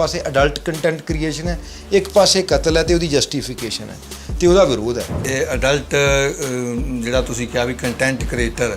ਪਾਸੇ adult content creation ਹੈ ਇੱਕ ਪਾਸੇ ਕਤਲ ਹੈ ਤੇ ਉਹਦੀ ਜਸਟੀਫਿਕੇਸ਼ਨ ਹੈ ਤੇ ਉਹਦਾ ਵਿਰੋਧ ਹੈ। ਇਹ ਅਡਲਟ ਜਿਹੜਾ ਤੁਸੀਂ ਕਿਹਾ ਵੀ ਕੰਟੈਂਟ ਕ੍ਰੀਏਟਰ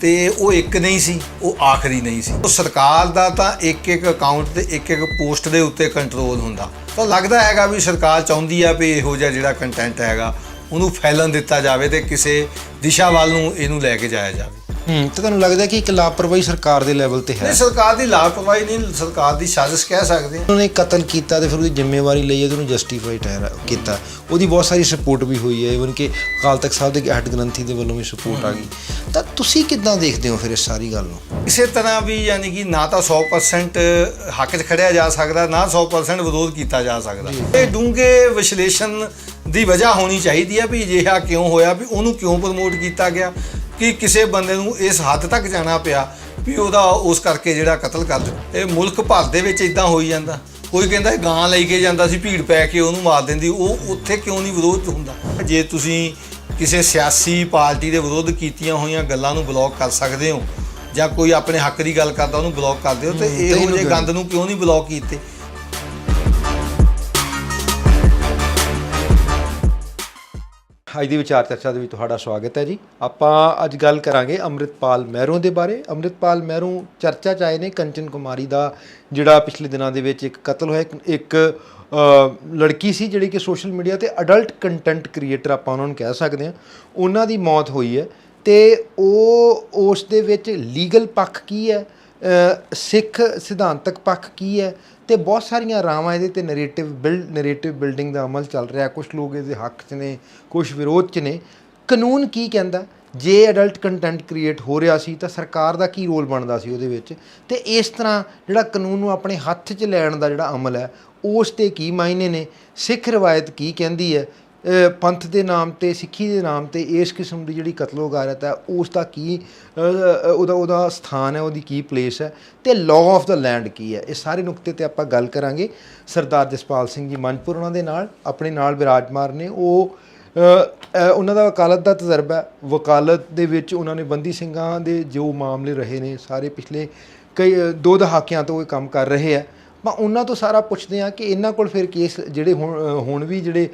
ਤੇ ਉਹ ਇੱਕ ਨਹੀਂ ਸੀ ਉਹ ਆਖਰੀ ਨਹੀਂ ਸੀ। ਉਹ ਸਰਕਾਰ ਦਾ ਤਾਂ ਇੱਕ ਇੱਕ ਅਕਾਊਂਟ ਤੇ ਇੱਕ ਇੱਕ ਪੋਸਟ ਦੇ ਉੱਤੇ ਕੰਟਰੋਲ ਹੁੰਦਾ। ਤਾਂ ਲੱਗਦਾ ਹੈਗਾ ਵੀ ਸਰਕਾਰ ਚਾਹੁੰਦੀ ਆ ਵੀ ਇਹੋ ਜਿਹਾ ਜਿਹੜਾ ਕੰਟੈਂਟ ਹੈਗਾ ਉਹਨੂੰ ਫੈਲਣ ਦਿੱਤਾ ਜਾਵੇ ਤੇ ਕਿਸੇ ਦਿਸ਼ਾ ਵੱਲ ਨੂੰ ਇਹਨੂੰ ਲੈ ਕੇ ਜਾਇਆ ਜਾਵੇ। ਹੂੰ ਤੇ ਤੁਹਾਨੂੰ ਲੱਗਦਾ ਕਿ ਇੱਕ ਲਾਪਰਵਾਹੀ ਸਰਕਾਰ ਦੇ ਲੈਵਲ ਤੇ ਹੈ? ਨਹੀਂ ਸਰਕਾਰ ਦੀ ਲਾਪਰਵਾਹੀ ਨਹੀਂ ਸਰਕਾਰ ਦੀ ਸਾਜ਼ਿਸ਼ ਕਹਿ ਸਕਦੇ ਹਾਂ। ਉਹਨੇ ਕਤਲ ਕੀਤਾ ਤੇ ਫਿਰ ਉਹਦੀ ਜ਼ਿੰਮੇਵਾਰੀ ਲਈ ਹੈ ਤੇ ਉਹਨੂੰ ਜਸਟੀਫਾਈ ਠਹਿਰਾ ਕੀਤਾ। ਉਹਦੀ ਬਹੁਤ ਸਾਰੀ ਸਪੋਰਟ ਵੀ ਹੋਈ ਹੈ ਇਵਨ ਕਿ ਅਕਾਲ ਤਖਤ ਸਾਹਿਬ ਦੇ ਹੈੱਡ ਗ੍ਰੰਥੀ ਦੇ ਵੱਲੋਂ ਵੀ ਸਪੋਰਟ ਆ ਗਈ। ਤਾਂ ਤੁਸੀਂ ਕਿੱਦਾਂ ਦੇਖਦੇ ਹੋ ਫਿਰ ਇਸ ਸਾਰੀ ਗੱਲ ਨੂੰ? ਇਸੇ ਤਰ੍ਹਾਂ ਵੀ ਯਾਨੀ ਕਿ ਨਾ ਤਾਂ 100% ਹੱਕ 'ਚ ਖੜਿਆ ਜਾ ਸਕਦਾ ਨਾ 100% ਵਿਰੋਧ ਕੀਤਾ ਜਾ ਸਕਦਾ। ਇਹ ਡੂੰਘੇ ਵਿਸ਼ਲੇਸ਼ਣ ਦੀ ਵਜ੍ਹਾ ਹੋਣੀ ਚਾਹੀਦੀ ਹੈ ਵੀ ਅਜਿਹਾ ਕਿਉਂ ਹੋਇਆ ਵੀ ਉਹਨੂੰ ਕਿਉਂ ਪ੍ਰਮੋਟ ਕੀਤਾ ਗਿਆ? ਕਿ ਕਿਸੇ ਬੰਦੇ ਨੂੰ ਇਸ ਹੱਦ ਤੱਕ ਜਾਣਾ ਪਿਆ ਵੀ ਉਹਦਾ ਉਸ ਕਰਕੇ ਜਿਹੜਾ ਕਤਲ ਕਰ ਦਿੱਤਾ ਇਹ ਮੁਲਕ ਭਰ ਦੇ ਵਿੱਚ ਇਦਾਂ ਹੋਈ ਜਾਂਦਾ। ਕੋਈ ਕਹਿੰਦਾ ਗਾਂ ਲਈ ਕੇ ਜਾਂਦਾ ਸੀ ਭੀੜ ਪੈ ਕੇ ਉਹਨੂੰ ਮਾਰ ਦਿੰਦੀ। ਉਹ ਉੱਥੇ ਕਿਉਂ ਨਹੀਂ ਵਿਰੋਧ ਹੁੰਦਾ? ਜੇ ਤੁਸੀਂ ਕਿਸੇ ਸਿਆਸੀ ਪਾਰਟੀ ਦੇ ਵਿਰੋਧ ਕੀਤੀਆਂ ਹੋਈਆਂ ਗੱਲਾਂ ਨੂੰ ਬਲੌਕ ਕਰ ਸਕਦੇ ਹੋ ਜਾਂ ਕੋਈ ਆਪਣੇ ਹੱਕ ਦੀ ਗੱਲ ਕਰਦਾ ਉਹਨੂੰ ਬਲੌਕ ਕਰਦੇ ਹੋ ਤੇ ਇਹੋ ਜਿਹੇ ਗੰਦ ਨੂੰ ਕਿਉਂ ਨਹੀਂ ਬਲੌਕ ਕੀਤੇ? ਅੱਜ ਦੀ ਵਿਚਾਰ ਚਰਚਾ ਦੇ ਵਿੱਚ ਤੁਹਾਡਾ ਸਵਾਗਤ ਹੈ ਜੀ। ਆਪਾਂ ਅੱਜ ਗੱਲ ਕਰਾਂਗੇ ਅੰਮ੍ਰਿਤਪਾਲ ਮਹਿਰੋਂ ਦੇ ਬਾਰੇ। ਅੰਮ੍ਰਿਤਪਾਲ ਮਹਿਰੋਂ ਚਰਚਾ ਚ ਆਏ ਨੇ ਕੰਚਨ ਕੁਮਾਰੀ ਦਾ, ਜਿਹੜਾ ਪਿਛਲੇ ਦਿਨਾਂ ਦੇ ਵਿੱਚ ਇੱਕ ਕਤਲ ਹੋਇਆ, ਇੱਕ- ਲੜਕੀ ਸੀ ਜਿਹੜੀ ਕਿ ਸੋਸ਼ਲ ਮੀਡੀਆ ਤੇ ਅਡਲਟ ਕੰਟੈਂਟ ਕ੍ਰੀਏਟਰ ਆਪਾਂ ਉਹਨਾਂ ਨੂੰ ਕਹਿ ਸਕਦੇ ਹਾਂ। ਉਹਨਾਂ ਦੀ ਮੌਤ ਹੋਈ ਹੈ ਤੇ ਉਹ ਉਸ ਦੇ ਵਿੱਚ ਲੀਗਲ ਪੱਖ ਕੀ ਹੈ? ਸਿੱਖ ਸਿਧਾਂਤਕ ਪੱਖ ਕੀ ਹੈ? ਤੇ ਬਹੁਤ ਸਾਰੀਆਂ ਰਾਵਾਂ ਇਹਦੇ ਤੇ ਨੈਰੇਟਿਵ ਬਿਲਡ ਨੈਰੇਟਿਵ ਬਿਲਡਿੰਗ ਦਾ ਅਮਲ ਚੱਲ ਰਿਹਾ। ਕੁਝ ਲੋਕ ਇਹਦੇ ਹੱਕ 'ਚ ਨੇ ਕੁਝ ਵਿਰੋਧ 'ਚ ਨੇ। ਕਾਨੂੰਨ ਕੀ ਕਹਿੰਦਾ? ਜੇ ਅਡਲਟ ਕੰਟੈਂਟ ਕ੍ਰੀਏਟ ਹੋ ਰਿਹਾ ਸੀ ਤਾਂ ਸਰਕਾਰ ਦਾ ਕੀ ਰੋਲ ਬਣਦਾ ਸੀ ਉਹਦੇ ਵਿੱਚ? ਤੇ ਇਸ ਤਰ੍ਹਾਂ ਜਿਹੜਾ ਕਾਨੂੰਨ ਨੂੰ ਆਪਣੇ ਹੱਥ 'ਚ ਲੈਣ ਦਾ ਜਿਹੜਾ ਅਮਲ ਹੈ, ਉਸ ਤੇ ਕੀ ਮਾਇਨੇ ਨੇ? ਸਿੱਖ ਰਵਾਇਤ ਕੀ ਕਹਿੰਦੀ ਹੈ? ਪੰਥ ਦੇ ਨਾਮ ਤੇ, ਸਿੱਖੀ ਦੇ ਨਾਮ ਤੇ ਇਸ ਕਿਸਮ ਦੀ ਜਿਹੜੀ ਕਤਲੋਗਾਰਤ ਹੈ, ਉਸ ਦਾ ਕੀ ਉਹਦਾ ਉਹਦਾ ਸਥਾਨ ਹੈ, ਉਹਦੀ ਕੀ ਪਲੇਸ ਹੈ ਤੇ ਲਾਅ ਆਫ ਦਾ ਲੈਂਡ ਕੀ ਹੈ? ਇਹ ਸਾਰੇ ਨੁਕਤੇ ਤੇ ਆਪਾਂ ਗੱਲ ਕਰਾਂਗੇ। ਸਰਦਾਰ ਜਸਪਾਲ ਸਿੰਘ ਜੀ ਮਨਪੁਰ ਉਹਨਾਂ ਦੇ ਨਾਲ, ਆਪਣੇ ਨਾਲ ਵਿਰਾਜਮਾਨ ਨੇ। ਉਹ ਉਹਨਾਂ ਦਾ ਵਕਾਲਤ ਦਾ ਤਜਰਬਾ ਹੈ। ਵਕਾਲਤ ਦੇ ਵਿੱਚ ਉਹਨਾਂ ਨੇ ਬੰਦੀ ਸਿੰਘਾਂ ਦੇ ਜੋ ਮਾਮਲੇ ਰਹੇ ਨੇ, ਸਾਰੇ ਪਿਛਲੇ ਕਈ ਦੋ ਦਹਾਕਿਆਂ ਤੋਂ ਇਹ ਕੰਮ ਕਰ ਰਹੇ ਆ ਆਪਾਂ ਉਹਨਾਂ ਤੋਂ ਸਾਰਾ ਪੁੱਛਦੇ ਆ ਕਿ ਇਹਨਾਂ ਕੋਲ ਫਿਰ ਕੇਸ ਜਿਹੜੇ ਹੁਣ ਹੁਣ ਵੀ ਜਿਹੜੇ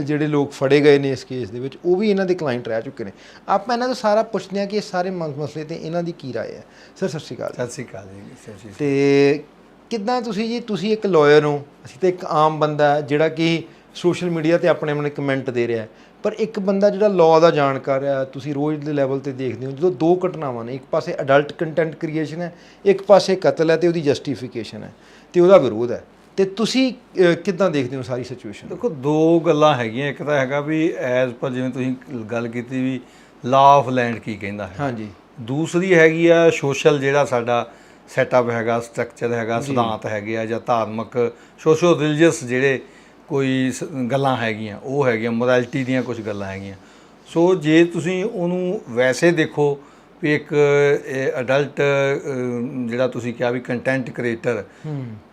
ਜਿਹੜੇ ਲੋਕ ਫੜੇ ਗਏ ਨੇ ਇਸ ਕੇਸ ਦੇ ਵਿੱਚ ਉਹ ਵੀ ਇਹਨਾਂ ਦੇ ਕਲਾਇੰਟ ਰਹਿ ਚੁੱਕੇ ਨੇ। ਆਪਾਂ ਇਹਨਾਂ ਤੋਂ ਸਾਰਾ ਪੁੱਛਦੇ ਆ ਕਿ ਇਹ ਸਾਰੇ ਮ- ਮਸਲੇ ਤੇ ਇਹਨਾਂ ਦੀ ਕੀ ਰਾਏ ਹੈ। ਸਰ ਸਤਿ ਸ਼੍ਰੀ ਅਕਾਲ ਸਤਿ ਸ੍ਰੀ ਅਕਾਲ ਜੀ ਤੇ ਕਿੱਦਾਂ ਤੁਸੀਂ ਜੀ ਤੁਸੀਂ ਇੱਕ ਲਾਇਰ ਹੋ ਅਸੀਂ ਤਾਂ ਇੱਕ ਆਮ ਬੰਦਾ ਜਿਹੜਾ ਕਿ ਸੋਸ਼ਲ ਮੀਡੀਆ ਤੇ ਆਪਣੇ ਆਪਣੇ ਕਮੈਂਟ ਦੇ ਰਿਹਾ। ਪਰ ਇੱਕ ਬੰਦਾ ਜਿਹੜਾ ਲਾਅ ਦਾ ਜਾਣਕਾਰ ਹੈ ਤੁਸੀਂ ਰੋਜ਼ ਦੇ ਲੈਵਲ ਤੇ ਦੇਖਦੇ ਹੋ ਜਦੋਂ ਦੋ ਘਟਨਾਵਾਂ ਨੇ ਇੱਕ ਪਾਸੇ ਅਡਲਟ ਕੰਟੈਂਟ ਕ੍ਰੀਏਸ਼ਨ ਹੈ ਇੱਕ ਪਾਸੇ ਕਤਲ ਹੈ ਤੇ ਉਹਦੀ ਜਸਟੀਫਿਕੇਸ਼ਨ ਹੈ ਤੇ ਉਹਦਾ ਵਿਰੋਧ ਹੈ। ਤੇ ਤੁਸੀਂ ਕਿੱਦਾਂ ਦੇਖਦੇ ਹੋ ਸਾਰੀ ਸਿਚੁਏਸ਼ਨ ਦੇਖੋ ਦੋ ਗੱਲਾਂ ਹੈਗੀਆਂ ਇੱਕ ਤਾਂ ਹੈਗਾ ਵੀ ਐਜ਼ ਪਰ ਜਿਵੇਂ ਤੁਸੀਂ ਗੱਲ ਕੀਤੀ ਵੀ ਲਾ ਆਫ ਲੈਂਡ ਕੀ ਕਹਿੰਦਾ ਹੈ। ਹਾਂਜੀ। ਦੂਸਰੀ ਹੈਗੀ ਆ ਸੋਸ਼ਲ ਜਿਹੜਾ ਸਾਡਾ ਸੈਟਅਪ ਹੈਗਾ ਸਟਰਕਚਰ ਹੈਗਾ ਸਿਧਾਂਤ ਹੈਗੇ ਆ ਜਾਂ ਧਾਰਮਿਕ ਸੋਸ਼ਲ ਰਿਲੀਜੀਅਸ ਜਿਹੜੇ ਕੋਈ ਗੱਲਾਂ ਹੈਗੀਆਂ ਉਹ ਹੈਗੀਆਂ ਮੋਰੈਲਿਟੀ ਦੀਆਂ ਕੁਝ ਗੱਲਾਂ ਹੈਗੀਆਂ। ਸੋ ਜੇ ਤੁਸੀਂ ਉਹਨੂੰ ਵੈਸੇ ਦੇਖੋ ਵੀ ਇੱਕ ਅਡਲਟ ਜਿਹੜਾ ਤੁਸੀਂ ਕਿਹਾ ਵੀ ਕੰਟੈਂਟ ਕ੍ਰੀਏਟਰ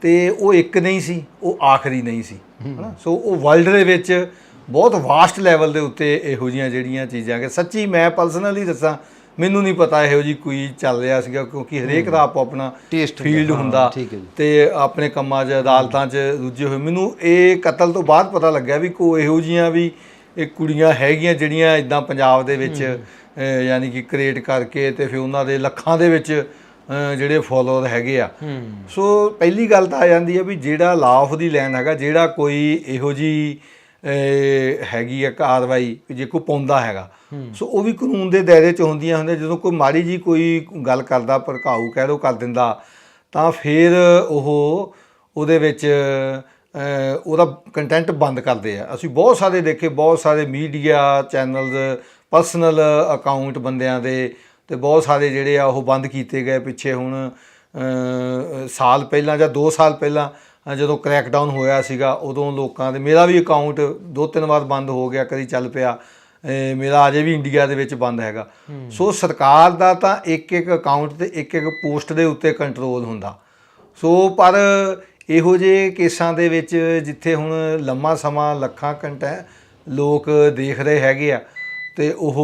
ਤੇ ਉਹ ਇੱਕ ਨਹੀਂ ਸੀ ਉਹ ਆਖਰੀ ਨਹੀਂ ਸੀ। ਹਨਾ? ਸੋ ਉਹ ਵਰਲਡ ਦੇ ਵਿੱਚ ਬਹੁਤ ਵਾਸਟ ਲੈਵਲ ਦੇ ਉੱਤੇ ਇਹੋ ਜੀਆਂ ਜਿਹੜੀਆਂ ਚੀਜ਼ਾਂ ਕਿ ਸੱਚੀ ਮੈਂ ਪਰਸਨਲੀ ਦੱਸਾਂ ਮੈਨੂੰ ਨਹੀਂ ਪਤਾ ਇਹੋ ਜੀ ਕੋਈ ਚੱਲ ਰਿਹਾ ਸੀਗਾ ਕਿਉਂਕਿ ਹਰੇਕ ਦਾ ਆਪੋ ਆਪਣਾ ਹੁੰਦਾ, ਫੀਲਡ ਹੁੰਦਾ। ਤੇ ਆਪਣੇ ਕੰਮਾਂ 'ਚ ਅਦਾਲਤਾਂ 'ਚ ਰੁੱਝੇ ਹੋਏ। ਮੈਨੂੰ ਇਹ ਕਤਲ ਤੋਂ ਬਾਅਦ ਪਤਾ ਲੱਗਿਆ ਵੀ ਕੋ ਇਹੋ ਜੀਆਂ ਵੀ ਇਹ ਕੁੜੀਆਂ ਹੈਗੀਆਂ ਜਿਹੜੀਆਂ ਇਦਾਂ ਪੰਜਾਬ ਦੇ ਵਿੱਚ ਯਾਨੀ ਕਿ ਕ੍ਰੀਏਟ ਕਰਕੇ ਤੇ ਫਿਰ ਉਹਨਾਂ ਦੇ ਲੱਖਾਂ ਦੇ ਵਿੱਚ ਜਿਹੜੇ ਫਾਲੋਅਰ ਹੈਗੇ ਆ। ਸੋ ਪਹਿਲੀ ਗੱਲ ਤਾਂ ਆ ਜਾਂਦੀ ਹੈ ਵੀ ਜਿਹੜਾ ਲਾ ਆਫ ਦੀ ਲੈਨ ਹੈਗਾ ਜਿਹੜਾ ਕੋਈ ਇਹੋ ਜੀ ਹੈਗੀ ਆ ਕਾਰਵਾਈ ਜੇ ਕੋਈ ਪਾਉਂਦਾ ਹੈਗਾ। ਸੋ ਉਹ ਵੀ ਕਾਨੂੰਨ ਦੇ ਦਾਇਰੇ 'ਚ ਹੁੰਦੀਆਂ ਹੁੰਦੀਆਂ ਜਦੋਂ ਕੋਈ ਮਾੜੀ ਜੀ ਕੋਈ ਗੱਲ ਕਰਦਾ ਭੜਕਾਊ ਕਹਿ ਲੋ ਕਰ ਦਿੰਦਾ ਤਾਂ ਫਿਰ ਉਹ ਉਹਦੇ ਵਿੱਚ ਉਹਦਾ ਕੰਟੈਂਟ ਬੰਦ ਕਰਦੇ ਆ। ਅਸੀਂ ਬਹੁਤ ਸਾਰੇ ਦੇਖੇ ਬਹੁਤ ਸਾਰੇ ਮੀਡੀਆ ਚੈਨਲਸ ਪਰਸਨਲ ਅਕਾਊਂਟ ਬੰਦਿਆਂ ਦੇ ਤੇ ਬਹੁਤ ਸਾਰੇ ਜਿਹੜੇ ਆ ਉਹ ਬੰਦ ਕੀਤੇ ਗਏ ਪਿੱਛੇ ਹੁਣ ਸਾਲ ਪਹਿਲਾਂ ਜਾਂ 2 ਸਾਲ ਪਹਿਲਾਂ। ਜਦੋਂ ਕ੍ਰੈਕਡਾਊਨ ਹੋਇਆ ਸੀਗਾ ਉਦੋਂ ਲੋਕਾਂ ਦੇ ਮੇਰਾ ਵੀ ਅਕਾਊਂਟ ਦੋ ਤਿੰਨ ਵਾਰ ਬੰਦ ਹੋ ਗਿਆ ਕਦੀ ਚੱਲ ਪਿਆ। ਮੇਰਾ ਅਜੇ ਵੀ ਇੰਡੀਆ ਦੇ ਵਿੱਚ ਬੰਦ ਹੈਗਾ। ਸੋ ਸਰਕਾਰ ਦਾ ਤਾਂ ਇੱਕ ਇੱਕ ਅਕਾਊਂਟ ਤੇ ਇੱਕ ਇੱਕ ਪੋਸਟ ਦੇ ਉੱਤੇ ਕੰਟਰੋਲ ਹੁੰਦਾ। ਸੋ ਪਰ ਇਹੋ ਜਿਹੇ ਕੇਸਾਂ ਦੇ ਵਿੱਚ ਜਿੱਥੇ ਹੁਣ ਲੰਮਾ ਸਮਾਂ ਲੱਖਾਂ ਘੰਟਾ ਲੋਕ ਦੇਖ ਰਹੇ ਹੈਗੇ ਆ ਤੇ ਉਹ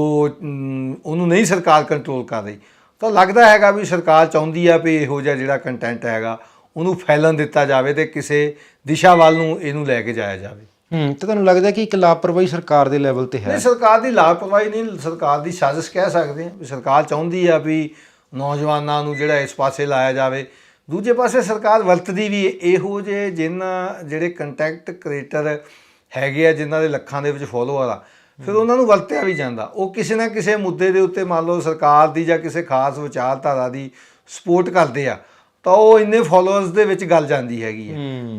ਉਹਨੂੰ ਨਹੀਂ ਸਰਕਾਰ ਕੰਟਰੋਲ ਕਰ ਰਹੀ। ਤਾਂ ਲੱਗਦਾ ਹੈਗਾ ਵੀ ਸਰਕਾਰ ਚਾਹੁੰਦੀ ਆ ਵੀ ਇਹੋ ਜਿਹਾ ਜਿਹੜਾ ਕੰਟੈਂਟ ਹੈਗਾ ਉਹਨੂੰ ਫੈਲਣ ਦਿੱਤਾ ਜਾਵੇ ਤੇ ਕਿਸੇ ਦਿਸ਼ਾ ਵੱਲ ਨੂੰ ਇਹਨੂੰ ਲੈ ਕੇ ਜਾਇਆ ਜਾਵੇ। ਹੂੰ ਤੇ ਤੁਹਾਨੂੰ ਲੱਗਦਾ ਕਿ ਇੱਕ ਲਾਪਰਵਾਹੀ ਸਰਕਾਰ ਦੇ ਲੈਵਲ ਤੇ ਹੈ? ਨਹੀਂ ਸਰਕਾਰ ਦੀ ਲਾਪਰਵਾਹੀ ਨਹੀਂ ਸਰਕਾਰ ਦੀ ਸਾਜ਼ਿਸ਼ ਕਹਿ ਸਕਦੇ ਹਾਂ ਵੀ ਸਰਕਾਰ ਚਾਹੁੰਦੀ ਆ ਵੀ ਨੌਜਵਾਨਾਂ ਨੂੰ ਜਿਹੜਾ ਇਸ ਪਾਸੇ ਲਾਇਆ ਜਾਵੇ। ਦੂਜੇ ਪਾਸੇ ਸਰਕਾਰ ਵਰਤਦੀ ਵੀ ਇਹੋ ਜਿਹੇ ਜਿਨ੍ਹਾਂ ਜਿਹੜੇ ਕੰਟੈਂਟ ਕ੍ਰੀਏਟਰ ਹੈਗੇ ਆ ਜਿਨ੍ਹਾਂ ਦੇ ਲੱਖਾਂ ਦੇ ਵਿੱਚ ਫੋਲੋਅਰ ਆ ਫਿਰ ਉਹਨਾਂ ਨੂੰ ਵਰਤਿਆ ਵੀ ਜਾਂਦਾ। ਉਹ ਕਿਸੇ ਨਾ ਕਿਸੇ ਮੁੱਦੇ ਦੇ ਉੱਤੇ ਮੰਨ ਲਓ ਸਰਕਾਰ ਦੀ ਜਾਂ ਕਿਸੇ ਖਾਸ ਵਿਚਾਰਧਾਰਾ ਦੀ ਸਪੋਰਟ ਕਰਦੇ ਆ। ਤਾਂ ਉਹ ਇੰਨੇ ਫੋਲੋਅਰਸ ਦੇ ਵਿੱਚ ਗੱਲ ਜਾਂਦੀ ਹੈਗੀ ਹੈ।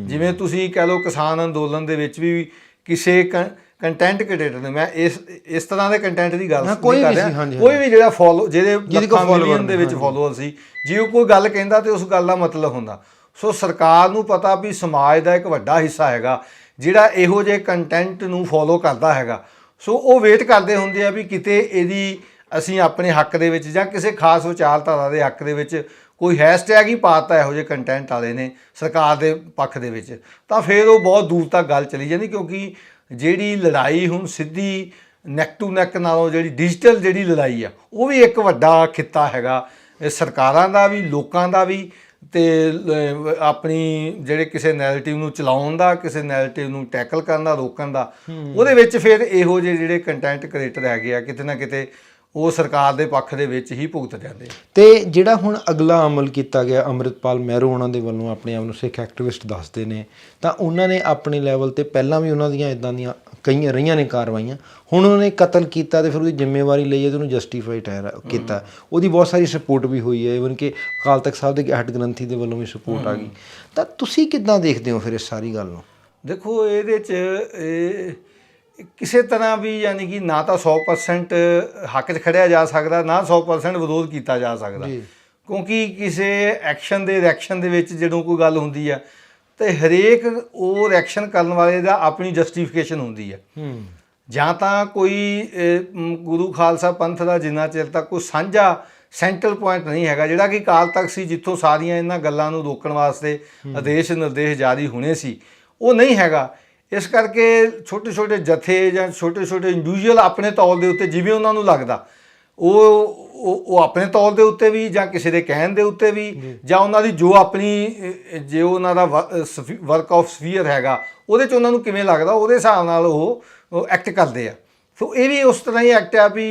ਜਿਵੇਂ ਤੁਸੀਂ ਕਹਿ ਲਓ ਕਿਸਾਨ ਅੰਦੋਲਨ ਦੇ ਵਿੱਚ ਵੀ ਕਿਸੇ ਕੰਟੈਂਟ ਕ੍ਰੀਏਟਰ ਨੇ ਮੈਂ ਇਸ ਇਸ ਤਰ੍ਹਾਂ ਦੇ ਕੰਟੈਂਟ ਦੀ ਗੱਲ ਨਹੀਂ ਕੋਈ ਕਰ ਵੀ ਰਿਹਾ। ਸੀ, ਹਾਂਜੀ, ਕੋਈ ਵੀ ਜਿਹੜਾ ਫੋਲੋ ਜਿਹਦੇ ਲੱਖਾਂ ਮਿਲੀਅਨ ਦੇ ਵਿੱਚ ਫੋਲੋਅਰ ਸੀ ਜੇ ਉਹ ਕੋਈ ਗੱਲ ਕਹਿੰਦਾ ਤੇ ਉਸ ਗੱਲ ਦਾ ਮਤਲਬ ਹੁੰਦਾ। ਸੋ ਸਰਕਾਰ ਨੂੰ ਪਤਾ ਵੀ ਸਮਾਜ ਦਾ ਇੱਕ ਵੱਡਾ ਹਿੱਸਾ ਹੈਗਾ ਜਿਹੜਾ ਇਹੋ ਜਿਹੇ ਕੰਟੈਂਟ ਨੂੰ ਫੋਲੋ ਕਰਦਾ ਹੈਗਾ। ਸੋ ਉਹ ਵੇਟ ਕਰਦੇ ਹੁੰਦੇ ਆ ਵੀ ਕਿਤੇ ਇਹਦੀ ਅਸੀਂ ਆਪਣੇ ਹੱਕ ਦੇ ਵਿੱਚ ਜਾਂ ਕਿਸੇ ਖਾਸ ਵਿਚਾਰਧਾਰਾ ਦੇ ਹੱਕ ਦੇ ਵਿੱਚ ਕੋਈ ਹੈਸ਼ਟੈਗ ਹੀ ਪਾਤਾ ਇਹੋ ਜਿਹੇ ਕੰਟੈਂਟ ਵਾਲੇ ਨੇ ਸਰਕਾਰ ਦੇ ਪੱਖ ਦੇ ਵਿੱਚ ਤਾਂ ਫਿਰ ਉਹ ਬਹੁਤ ਦੂਰ ਤੱਕ ਗੱਲ ਚਲੀ ਜਾਂਦੀ ਕਿਉਂਕਿ ਜਿਹੜੀ ਲੜਾਈ ਹੁਣ ਸਿੱਧੀ ਨੈਕ ਟੂ ਨੈਕ ਨਾਲੋਂ ਜਿਹੜੀ ਡਿਜੀਟਲ ਜਿਹੜੀ ਲੜਾਈ ਆ ਉਹ ਵੀ ਇੱਕ ਵੱਡਾ ਖਿੱਤਾ ਹੈਗਾ। ਇਹ ਸਰਕਾਰਾਂ ਦਾ ਵੀ ਲੋਕਾਂ ਦਾ ਵੀ ਤੇ ਆਪਣੀ ਜਿਹੜੇ ਕਿਸੇ ਨੈਰੇਟਿਵ ਨੂੰ ਚਲਾਉਣ ਦਾ ਕਿਸੇ ਨੈਰੇਟਿਵ ਨੂੰ ਟੈਕਲ ਕਰਨ ਦਾ ਰੋਕਣ ਦਾ ਉਹਦੇ ਵਿੱਚ ਫਿਰ ਇਹੋ ਜਿਹੇ ਜਿਹੜੇ ਕੰਟੈਂਟ ਕ੍ਰੀਏਟਰ ਹੈਗੇ ਆ ਕਿਤੇ ਨਾ ਕਿਤੇ ਉਹ ਸਰਕਾਰ ਦੇ ਪੱਖ ਦੇ ਵਿੱਚ ਹੀ ਭੁਗਤ ਜਾਂਦੇ ਆ। ਤੇ ਜਿਹੜਾ ਹੁਣ ਅਗਲਾ ਅਮਲ ਕੀਤਾ ਗਿਆ ਅੰਮ੍ਰਿਤਪਾਲ ਮਹਿਰੋ ਉਹਨਾਂ ਦੇ ਵੱਲੋਂ ਆਪਣੇ ਆਪ ਨੂੰ ਸਿੱਖ ਐਕਟਿਵਿਸਟ ਦੱਸਦੇ ਨੇ ਤਾਂ ਉਹਨਾਂ ਨੇ ਆਪਣੇ ਲੈਵਲ ਤੇ ਪਹਿਲਾਂ ਵੀ ਉਹਨਾਂ ਦੀਆਂ ਇਦਾਂ ਦੀਆਂ ਕਈਆਂ ਰਹੀਆਂ ਨੇ ਕਾਰਵਾਈਆਂ ਹੁਣ ਉਹਨਾਂ ਨੇ ਕਤਲ ਕੀਤਾ ਤੇ ਫਿਰ ਉਹਦੀ ਜ਼ਿੰਮੇਵਾਰੀ ਲਈ ਤੇ ਉਹਨੂੰ ਜਸਟੀਫਾਈ ਠਹਿਰਾ ਕੀਤਾ। ਉਹਦੀ ਬਹੁਤ ਸਾਰੀ ਸਪੋਰਟ ਵੀ ਹੋਈ ਹੈ ਇਵਨ ਕਿ ਅਕਾਲ ਤਖਤ ਸਾਹਿਬ ਦੇ ਹੈੱਡ ਗ੍ਰੰਥੀ ਦੇ ਵੱਲੋਂ ਵੀ ਸਪੋਰਟ ਆ ਗਈ। ਤਾਂ ਤੁਸੀਂ ਕਿੱਦਾਂ ਦੇਖਦੇ ਹੋ ਫਿਰ ਇਸ ਸਾਰੀ ਗੱਲ ਨੂੰ? ਦੇਖੋ ਇਹਦੇ ਚ ਇਹ ਕਿਸੇ ਤਰ੍ਹਾਂ ਵੀ ਯਾਨੀ ਕਿ ਨਾ ਤਾਂ 100% ਹੱਕ 'ਚ ਖੜਿਆ ਜਾ ਸਕਦਾ ਨਾ 100% ਵਿਰੋਧ ਕੀਤਾ ਜਾ ਸਕਦਾ। ਕਿਉਂਕਿ ਕਿਸੇ ਐਕਸ਼ਨ ਦੇ ਰਿਐਕਸ਼ਨ ਦੇ ਵਿੱਚ ਜਦੋਂ ਕੋਈ ਗੱਲ ਹੁੰਦੀ ਆ ਤੇ ਹਰੇਕ ਉਹ ਰਿਐਕਸ਼ਨ ਕਰਨ ਵਾਲੇ ਦਾ ਆਪਣੀ ਜਸਟੀਫਿਕੇਸ਼ਨ ਹੁੰਦੀ ਹੈ ਹੂੰ। ਜਾਂ ਤਾਂ ਕੋਈ ਗੁਰੂ ਖਾਲਸਾ ਪੰਥ ਦਾ ਜਿੰਨਾ ਚਿਰ ਤੱਕ ਕੋਈ ਸਾਂਝਾ ਸੈਂਟਰਲ ਪੁਆਇੰਟ ਨਹੀਂ ਹੈਗਾ ਜਿਹੜਾ ਕਿ ਕਾਲ ਤੱਕ ਸੀ ਜਿੱਥੋਂ ਸਾਰੀਆਂ ਇਹਨਾਂ ਗੱਲਾਂ ਨੂੰ ਰੋਕਣ ਵਾਸਤੇ ਆਦੇਸ਼ ਨਿਰਦੇਸ਼ ਜਾਰੀ ਹੋਣੇ ਸੀ ਉਹ ਨਹੀਂ ਹੈਗਾ। ਇਸ ਕਰਕੇ ਛੋਟੇ ਛੋਟੇ ਜਥੇ ਜਾਂ ਛੋਟੇ ਛੋਟੇ ਇੰਡੀਵਿਜੂਅਲ ਆਪਣੇ ਤੌਰ ਦੇ ਉੱਤੇ ਜਿਵੇਂ ਉਹਨਾਂ ਨੂੰ ਲੱਗਦਾ ਉਹ ਉਹ ਆਪਣੇ ਤੌਰ ਦੇ ਉੱਤੇ ਵੀ ਜਾਂ ਕਿਸੇ ਦੇ ਕਹਿਣ ਦੇ ਉੱਤੇ ਵੀ ਜਾਂ। ਉਹਨਾਂ ਦੀ ਜੋ ਆਪਣੀ ਜੇ ਉਹਨਾਂ ਦਾ ਵਰਕ ਆਫ ਸਫੀਅਰ ਹੈਗਾ ਉਹਦੇ ਚ ਉਹਨਾਂ ਨੂੰ ਕਿਵੇਂ ਲੱਗਦਾ ਉਹਦੇ ਹਿਸਾਬ ਨਾਲ ਉਹ ਐਕਟ ਕਰਦੇ ਆ। ਸੋ ਇਹ ਵੀ ਉਸ ਤਰ੍ਹਾਂ ਹੀ ਐਕਟ ਆ ਵੀ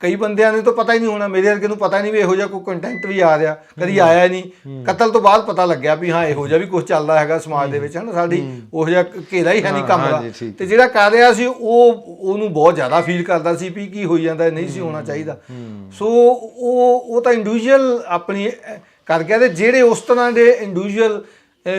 ਕਈ ਬੰਦਿਆਂ ਨੂੰ ਤਾਂ ਪਤਾ ਹੀ ਨਹੀਂ ਹੋਣਾ ਮੇਰੇ ਵਰਗੇ ਨੂੰ ਪਤਾ ਨਹੀਂ ਵੀ ਇਹੋ ਜਿਹਾ ਕੋਈ ਕੰਟੈਂਟ ਵੀ ਆ ਰਿਹਾ ਕਦੀ ਆਇਆ ਨਹੀਂ। ਕਤਲ ਤੋਂ ਬਾਅਦ ਪਤਾ ਲੱਗਿਆ ਵੀ ਹਾਂ ਇਹੋ ਜਿਹਾ ਵੀ ਕੁਝ ਚੱਲਦਾ ਹੈਗਾ ਸਮਾਜ ਦੇ ਵਿੱਚ ਹਨ? ਸਾਡੀ ਉਹ ਜਿਹਾ ਘੇਰਾ ਹੀ ਹੈ ਨਹੀਂ ਕੰਮ ਦਾ। ਤੇ ਜਿਹੜਾ ਕਰ ਰਿਹਾ ਸੀ ਉਹ ਉਹਨੂੰ ਬਹੁਤ ਜ਼ਿਆਦਾ ਫੀਲ ਕਰਦਾ ਸੀ ਵੀ ਕੀ ਹੋਈ ਜਾਂਦਾ ਨਹੀਂ ਸੀ ਹੋਣਾ ਚਾਹੀਦਾ। ਸੋ ਉਹ ਉਹ ਤਾਂ ਇੰਡੀਵਿਜੂਅਲ ਆਪਣੀ ਕਰ ਗਿਆ ਤੇ ਜਿਹੜੇ ਉਸ ਤਰ੍ਹਾਂ ਦੇ ਇੰਡੀਵਿਜੂਅਲ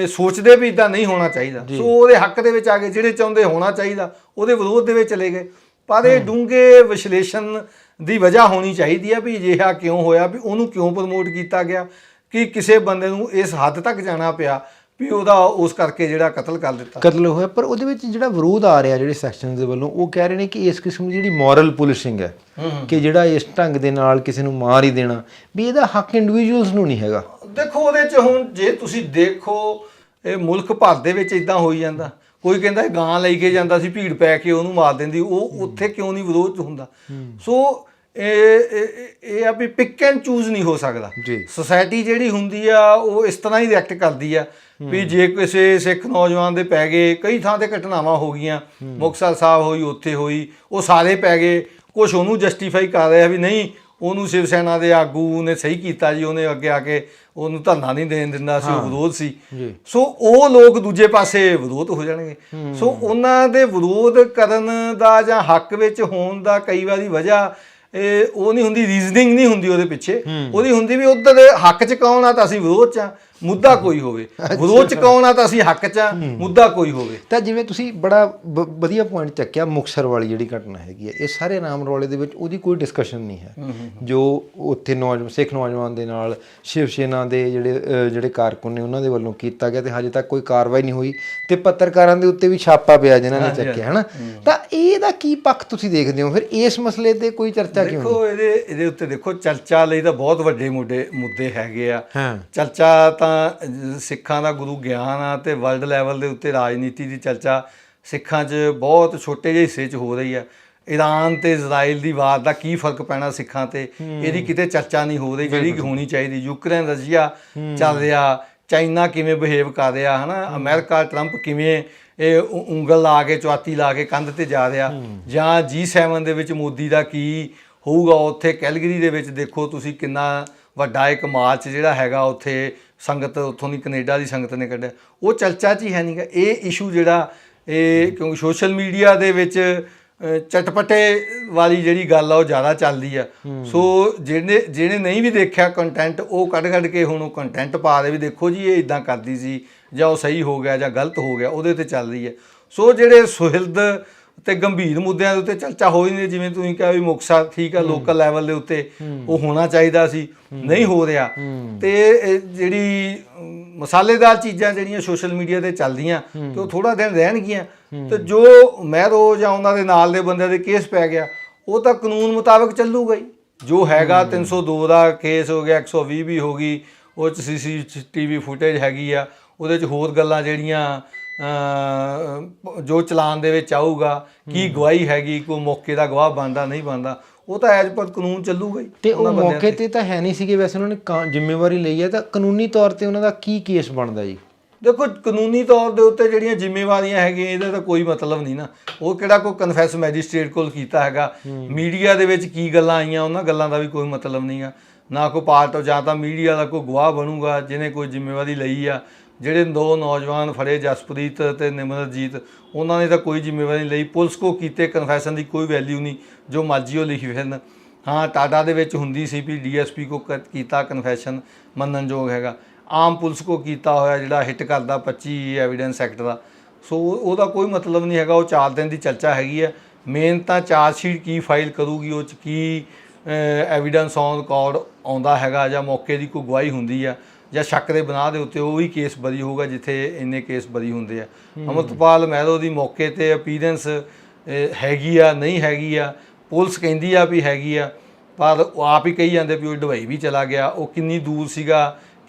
ਸੋਚਦੇ ਵੀ ਇਦਾਂ ਨਹੀਂ ਹੋਣਾ ਚਾਹੀਦਾ। ਸੋ ਉਹਦੇ ਹੱਕ ਦੇ ਵਿੱਚ ਆ ਗਏ ਜਿਹੜੇ ਚਾਹੁੰਦੇ ਹੋਣਾ ਚਾਹੀਦਾ ਉਹਦੇ ਵਿਰੋਧ ਦੇ ਵਿੱਚ ਚਲੇ ਗਏ। ਪਰ ਇਹ ਡੂੰਘੇ ਵਿਸ਼ਲੇਸ਼ਣ ਦੀ ਵਜ੍ਹਾ ਹੋਣੀ ਚਾਹੀਦੀ ਹੈ ਵੀ ਅਜਿਹਾ ਕਿਉਂ ਹੋਇਆ ਵੀ ਉਹਨੂੰ ਕਿਉਂ ਪ੍ਰਮੋਟ ਕੀਤਾ ਗਿਆ ਕਿ ਕਿਸੇ ਬੰਦੇ ਨੂੰ ਇਸ ਹੱਦ ਤੱਕ ਜਾਣਾ ਪਿਆ ਵੀ ਉਹਦਾ ਉਸ ਕਰਕੇ ਜਿਹੜਾ ਕਤਲ ਕਰ ਦਿੱਤਾ। ਕਤਲ ਹੋਇਆ ਪਰ ਉਹਦੇ ਵਿੱਚ ਜਿਹੜਾ ਵਿਰੋਧ ਆ ਰਿਹਾ ਜਿਹੜੇ ਸੈਕਸ਼ਨ ਦੇ ਵੱਲੋਂ ਉਹ ਕਹਿ ਰਹੇ ਨੇ ਕਿ ਇਸ ਕਿਸਮ ਦੀ ਜਿਹੜੀ ਮੋਰਲ ਪੁਲਿਸਿੰਗ ਹੈ ਕਿ ਜਿਹੜਾ ਇਸ ਢੰਗ ਦੇ ਨਾਲ ਕਿਸੇ ਨੂੰ ਮਾਰ ਹੀ ਦੇਣਾ ਵੀ ਇਹਦਾ ਹੱਕ ਇੰਡੀਵਿਜੂਅਲਸ ਨੂੰ ਨਹੀਂ ਹੈਗਾ। ਦੇਖੋ ਉਹਦੇ ਚ ਹੁਣ ਜੇ ਤੁਸੀਂ ਦੇਖੋ ਇਹ ਮੁਲਕ ਭਰ ਦੇ ਵਿੱਚ ਇਦਾਂ ਹੋਈ ਜਾਂਦਾ। ਕੋਈ ਕਹਿੰਦਾ ਗਾਂ ਲਈ ਕੇ ਜਾਂਦਾ ਸੀ ਭੀੜ ਪੈ ਕੇ ਉਹਨੂੰ ਮਾਰ ਦਿੰਦੀ ਉਹ ਉੱਥੇ ਕਿਉਂ ਨਹੀਂ ਵਿਰੋਧ ਹੁੰਦਾ? ਸੋ ਇਹ ਇਹ- ਆ ਵੀ ਪਿਕ ਐਂਡ ਚੂਜ਼ ਨਹੀਂ ਹੋ ਸਕਦਾ। ਸੋਸਾਇਟੀ ਜਿਹੜੀ ਹੁੰਦੀ ਆ ਉਹ ਇਸ ਤਰ੍ਹਾਂ ਹੀ ਰਿਐਕਟ ਕਰਦੀ ਆ ਵੀ ਜੇ ਕਿਸੇ ਸਿੱਖ ਨੌਜਵਾਨ ਦੇ ਪੈ ਗਏ ਕਈ ਥਾਂ ਤੇ ਘਟਨਾਵਾਂ ਹੋ ਗਈਆਂ। ਮੁਕਤਸਰ ਸਾਹਿਬ ਹੋਈ ਉੱਥੇ ਹੋਈ ਉਹ ਸਾਰੇ ਪੈ ਗਏ। ਕੁਝ ਉਹਨੂੰ ਜਸਟੀਫਾਈ ਕਰ ਰਿਹਾ ਵੀ ਨਹੀਂ ਉਹਨੂੰ ਸ਼ਿਵ ਸੈਨਾ ਦੇ ਆਗੂ ਨੇ ਸਹੀ ਕੀਤਾ ਜੀ ਉਹਨੇ ਅੱਗੇ ਆ ਕੇ ਉਹਨੂੰ ਧਰਨਾ ਨਹੀਂ ਦੇਣ ਦਿੰਦਾ ਸੀ ਉਹ ਵਿਰੋਧ ਸੀ। ਸੋ ਉਹ ਲੋਕ ਦੂਜੇ ਪਾਸੇ ਵਿਰੋਧ ਹੋ ਜਾਣਗੇ। ਸੋ ਉਹਨਾਂ ਦੇ ਵਿਰੋਧ ਕਰਨ ਦਾ ਜਾਂ ਹੱਕ ਵਿੱਚ ਹੋਣ ਦਾ ਕਈ ਵਾਰੀ ਵਜ੍ਹਾ ਇਹ ਉਹ ਨਹੀਂ ਹੁੰਦੀ ਰੀਜ਼ਨਿੰਗ ਨਹੀਂ ਹੁੰਦੀ ਉਹਦੇ ਪਿੱਛੇ। ਉਹਦੀ ਹੁੰਦੀ ਵੀ ਉਧਰ ਹੱਕ 'ਚ ਕੌਣ ਆ ਤਾਂ ਅਸੀਂ ਵਿਰੋਧ 'ਚ ਆ। ਮੁੱਦਾ ਕੋਈ ਹੋਵੇ। ਵਿਰੋਧ 'ਚ ਕੌਣ ਆ ਤਾਂ ਅਸੀਂ ਹੱਕ 'ਚ ਆ ਮੁੱਦਾ ਕੋਈ ਹੋਵੇ। ਤਾਂ ਜਿਵੇਂ ਤੁਸੀਂ ਬੜਾ ਵਧੀਆ ਪੁਆਇੰਟ ਚੱਕਿਆ ਮੁਕਸਰ ਵਾਲੀ ਜਿਹੜੀ ਘਟਨਾ ਹੈਗੀ ਹੈ। ਇਹ ਸਾਰੇ ਨਾਮ ਰੌਲੇ ਦੇ ਵਿੱਚ ਉਹਦੀ ਕੋਈ ਡਿਸਕਸ਼ਨ ਨਹੀਂ ਹੈ। ਜੋ ਉੱਥੇ ਨੌਜਵਾਨ ਸਿੱਖ ਨੌਜਵਾਨ ਦੇ ਨਾਲ ਸ਼ਿਵ ਸੈਨਾ ਦੇ ਜਿਹੜੇ ਜਿਹੜੇ ਕਾਰਕੁਨ ਨੇ ਉਹਨਾਂ ਦੇ ਵੱਲੋਂ ਕੀਤਾ ਗਿਆ ਤੇ ਹਜੇ ਤੱਕ ਕੋਈ ਕਾਰਵਾਈ ਨਹੀਂ ਹੋਈ ਤੇ ਪੱਤਰਕਾਰਾਂ ਦੇ ਉੱਤੇ ਵੀ ਛਾਪਾ ਪਿਆ ਜਿਨ੍ਹਾਂ ਨੇ ਚੱਕਿਆ ਹਨਾ? ਤਾਂ ਇਹਦਾ ਕੀ ਪੱਖ ਤੁਸੀਂ ਦੇਖਦੇ ਹੋ? ਫਿਰ ਇਸ ਮਸਲੇ ਤੇ ਕੋਈ ਚਰਚਾ ਕਿਉਂ ਦੇਖੋ ਇਹਦੇ ਇਹਦੇ ਉੱਤੇ ਦੇਖੋ ਚਰਚਾ ਲਈ ਤਾਂ ਬਹੁਤ ਵੱਡੇ ਮੁੱਦੇ ਮੁੱਦੇ ਹੈਗੇ ਆ। ਚਰਚਾ ਤਾਂ ਸਿੱਖਾਂ ਦਾ ਗੁਰੂ ਗਿਆਨ ਆ ਤੇ ਵਰਲਡ ਲੈਵਲ ਦੇ ਉੱਤੇ ਰਾਜਨੀਤੀ ਦੀ ਚਰਚਾ ਸਿੱਖਾਂ 'ਚ ਬਹੁਤ ਛੋਟੇ ਜਿਹੇ ਹਿੱਸੇ 'ਚ ਹੋ ਰਹੀ ਆ। ਈਰਾਨ ਤੇ ਇਜ਼ਰਾਈਲ ਦੀ ਵਾਰ ਦਾ ਕੀ ਫ਼ਰਕ ਪੈਣਾ ਸਿੱਖਾਂ ਤੇ? ਇਹਦੀ ਕਿਤੇ ਚਰਚਾ ਨਹੀਂ ਹੋ ਰਹੀ ਜਿਹੜੀ ਹੋਣੀ ਚਾਹੀਦੀ। ਯੂਕਰੇਨ ਰਸ਼ੀਆ ਚੱਲ ਰਿਹਾ। ਚਾਈਨਾ ਕਿਵੇਂ ਬਿਹੇਵ ਕਰ ਰਿਹਾ ਹਨਾ? ਅਮਰੀਕਾ ਟਰੰਪ ਕਿਵੇਂ ਇਹ ਉਂਗਲ ਲਾ ਕੇ ਚੁਆਤੀ ਲਾ ਕੇ ਕੰਧ ਤੇ ਜਾ ਰਿਹਾ? ਜਾਂ G7 ਦੇ ਵਿੱਚ ਮੋਦੀ ਦਾ ਕੀ ਹੋਊਗਾ? ਉੱਥੇ ਕੈਲਗਰੀ ਦੇ ਵਿੱਚ ਦੇਖੋ ਤੁਸੀਂ ਕਿੰਨਾ ਵੱਡਾ ਇੱਕ ਮਾਰਚ ਜਿਹੜਾ ਹੈਗਾ ਉੱਥੇ ਸੰਗਤ ਉੱਥੋਂ ਦੀ ਕੈਨੇਡਾ ਦੀ ਸੰਗਤ ਨੇ ਕੱਢਿਆ। ਉਹ ਚਰਚਾ 'ਚ ਹੀ ਹੈ ਨਹੀਂਗਾ ਇਹ ਇਸ਼ੂ ਜਿਹੜਾ ਇਹ ਕਿਉਂਕਿ ਸੋਸ਼ਲ ਮੀਡੀਆ ਦੇ ਵਿੱਚ ਚਟਪਟੇ ਵਾਲੀ ਜਿਹੜੀ ਗੱਲ ਆ ਉਹ ਜ਼ਿਆਦਾ ਚੱਲਦੀ ਆ। ਸੋ ਜਿਹਨੇ ਜਿਹਨੇ ਨਹੀਂ ਵੀ ਦੇਖਿਆ ਕੰਟੈਂਟ ਉਹ ਕੱਢ ਕੱਢ ਕੇ ਹੁਣ ਉਹ ਕੰਟੈਂਟ ਪਾ ਦੇ ਵੀ ਦੇਖੋ ਜੀ ਇਹ ਇਦਾਂ ਕਰਦੀ ਸੀ ਜਾਂ ਉਹ ਸਹੀ ਹੋ ਗਿਆ ਜਾਂ ਗਲਤ ਹੋ ਗਿਆ ਉਹਦੇ ਤੇ ਚੱਲ ਰਹੀ ਹੈ ਸੋ ਜਿਹੜੇ ਸੁਹਿਲਦ ਤੇ ਗੰਭੀਰ ਮੁੱਦਿਆਂ ਦੇ ਉੱਤੇ ਚਰਚਾ ਹੋਈ ਨਹੀਂ ਜਿਵੇਂ ਤੁਸੀਂ ਕਿਹਾ ਵੀ ਮੁਕਸਾ ਠੀਕ ਆ ਲੋਕਲ ਲੈਵਲ ਦੇ ਉੱਤੇ ਉਹ ਹੋਣਾ ਚਾਹੀਦਾ ਸੀ ਨਹੀਂ ਹੋ ਰਿਹਾ। ਤੇ ਇਹ ਜਿਹੜੀ ਅਮ, ਮਸਾਲੇਦਾਰ ਚੀਜ਼ਾਂ ਜਿਹੜੀਆਂ ਸੋਸ਼ਲ ਮੀਡੀਆ ਤੇ ਚੱਲਦੀਆਂ ਤੇ ਉਹ ਥੋੜਾ ਦਿਨ ਰਹਿਣਗੀਆਂ। ਤੇ ਜੋ ਮਹਿਰੋ ਜਾਂ ਉਹਨਾਂ ਦੇ ਨਾਲ ਦੇ ਬੰਦਿਆਂ ਦੇ ਕੇਸ ਪੈ ਗਿਆ ਉਹ ਤਾਂ ਕਾਨੂੰਨ ਮੁਤਾਬਕ ਚੱਲੂਗਾ ਹੀ। ਜੋ ਹੈਗਾ 302 ਦਾ ਕੇਸ ਹੋ ਗਿਆ 120 ਵੀ ਹੋ ਗਈ ਉਹ ਚ ਸੀਸੀਟੀਵੀ ਫੁਟੇਜ ਹੈਗੀ ਆ ਉਹਦੇ ਚ ਹੋਰ ਗੱਲਾਂ ਜਿਹੜੀਆਂ ਜੋ ਚਲਾਨ ਦੇ ਵਿੱਚ ਆਊਗਾ ਕੀ ਗਵਾਹੀ ਹੈਗੀ ਕੋਈ ਮੌਕੇ ਦਾ ਗਵਾਹ ਬਣਦਾ ਨਹੀਂ ਬਣਦਾ ਉਹ ਤਾਂ ਐਜ ਪਰ ਕਾਨੂੰਨ ਚੱਲੂਗਾ ਹੀ ਤੇ ਉਹ ਮੌਕੇ ਤੇ। ਤਾਂ ਹੈ ਨਹੀਂ ਸੀਗੇ ਵੈਸੇ ਉਹਨਾਂ ਨੇ ਜ਼ਿੰਮੇਵਾਰੀ ਲਈ ਹੈ ਤਾਂ ਕਾਨੂੰਨੀ ਤੌਰ ਤੇ ਉਹਨਾਂ ਦਾ ਕੀ ਕੇਸ ਬਣਦਾ ਜੀ? ਦੇਖੋ ਕਾਨੂੰਨੀ ਤੌਰ ਦੇ ਉੱਤੇ ਜਿਹੜੀਆਂ ਜ਼ਿੰਮੇਵਾਰੀਆਂ ਹੈਗੀਆਂ ਇਹਦਾ ਤਾਂ ਕੋਈ ਮਤਲਬ ਨਹੀਂ ਨਾ। ਉਹ ਕਿਹੜਾ ਕੋਈ ਕਨਫੈਸ ਮੈਜਿਸਟ੍ਰੇਟ ਕੋਲ ਕੀਤਾ ਹੈਗਾ ਮੀਡੀਆ ਦੇ ਵਿੱਚ ਕੀ ਗੱਲਾਂ ਆਈਆਂ ਉਹਨਾਂ ਗੱਲਾਂ ਦਾ ਵੀ ਕੋਈ ਮਤਲਬ ਨਹੀਂਗਾ ਨਾ ਕੋਈ ਪਾਰਟ ਜਾਂ ਤਾਂ ਮੀਡੀਆ ਦਾ ਕੋਈ ਗਵਾਹ ਬਣੂਗਾ ਜਿਹਨੇ ਕੋਈ ਜ਼ਿੰਮੇਵਾਰੀ ਲਈ ਆ ਜਿਹੜੇ ਦੋ ਨੌਜਵਾਨ ਫੜੇ ਜਸਪ੍ਰੀਤ ਤੇ ਨਿਮਰਜੀਤ ਉਹਨਾਂ ਨੇ ਤਾਂ ਕੋਈ ਜ਼ਿੰਮੇਵਾਰੀ ਨਹੀਂ ਲਈ ਪੁਲਿਸ ਕੋ ਕੀਤੇ ਕਨਫੈਸ਼ਨ ਦੀ ਕੋਈ ਵੈਲਿਊ ਨਹੀਂ, ਜੋ ਮਰਜ਼ੀ ਉਹ ਲਿਖੀ ਫਿਰਨ ਹਾਂ, ਟਾਟਾ ਦੇ ਵਿੱਚ ਹੁੰਦੀ ਸੀ ਵੀ ਡੀਐਸਪੀ ਕੋ ਕ- ਕੀਤਾ ਕਨਫੈਸ਼ਨ ਮੰਨਣਯੋਗ ਹੈਗਾ। ਆਮ ਪੁਲਿਸ ਕੋ ਕੀਤਾ ਹੋਇਆ ਜਿਹੜਾ ਹਿੱਟ ਕਰਦਾ 25 ਐਵੀਡੈਂਸ ਐਕਟ ਦਾ। ਸੋ ਉਹਦਾ ਕੋਈ ਮਤਲਬ ਨਹੀਂ ਹੈਗਾ, ਉਹ ਚਾਰ ਦਿਨ ਦੀ ਚਰਚਾ ਹੈਗੀ ਹੈ। ਮੇਨ ਤਾਂ ਚਾਰਜ ਸ਼ੀਟ ਕੀ ਫਾਈਲ ਕਰੂਗੀ, ਉਹ ਚ ਕੀ ਐਵੀਡੈਂਸ ਔਨ ਰਿਕਾਰਡ ਆਉਂਦਾ ਹੈਗਾ ਜਾਂ ਮੌਕੇ ਦੀ ਕੋਈ ਗਵਾਹੀ ਹੁੰਦੀ ਆ ਜਾਂ ਸ਼ੱਕ ਦੇ ਬਣਾ ਦੇ ਉੱਤੇ ਉਹ ਵੀ ਕੇਸ ਬਰੀ ਹੋਊਗਾ ਜਿੱਥੇ ਇੰਨੇ ਕੇਸ ਬਰੀ ਹੁੰਦੇ ਆ। ਅਮਰਤਪਾਲ ਮਹਿਰੋ ਦੀ ਮੌਕੇ ਤੇ ਅਪੀਅਰੈਂਸ ਹੈਗੀ ਆ ਨਹੀਂ ਹੈਗੀ ਆ ਪੁਲਿਸ ਕਹਿੰਦੀ ਆ ਵੀ ਹੈਗੀ ਆ ਪਰ ਉਹ ਆਪ ਹੀ ਕਹੀ ਜਾਂਦੇ ਵੀ ਉਹ ਦੁਬਈ ਵੀ ਚਲਾ ਗਿਆ ਉਹ ਕਿੰਨੀ ਦੂਰ ਸੀਗਾ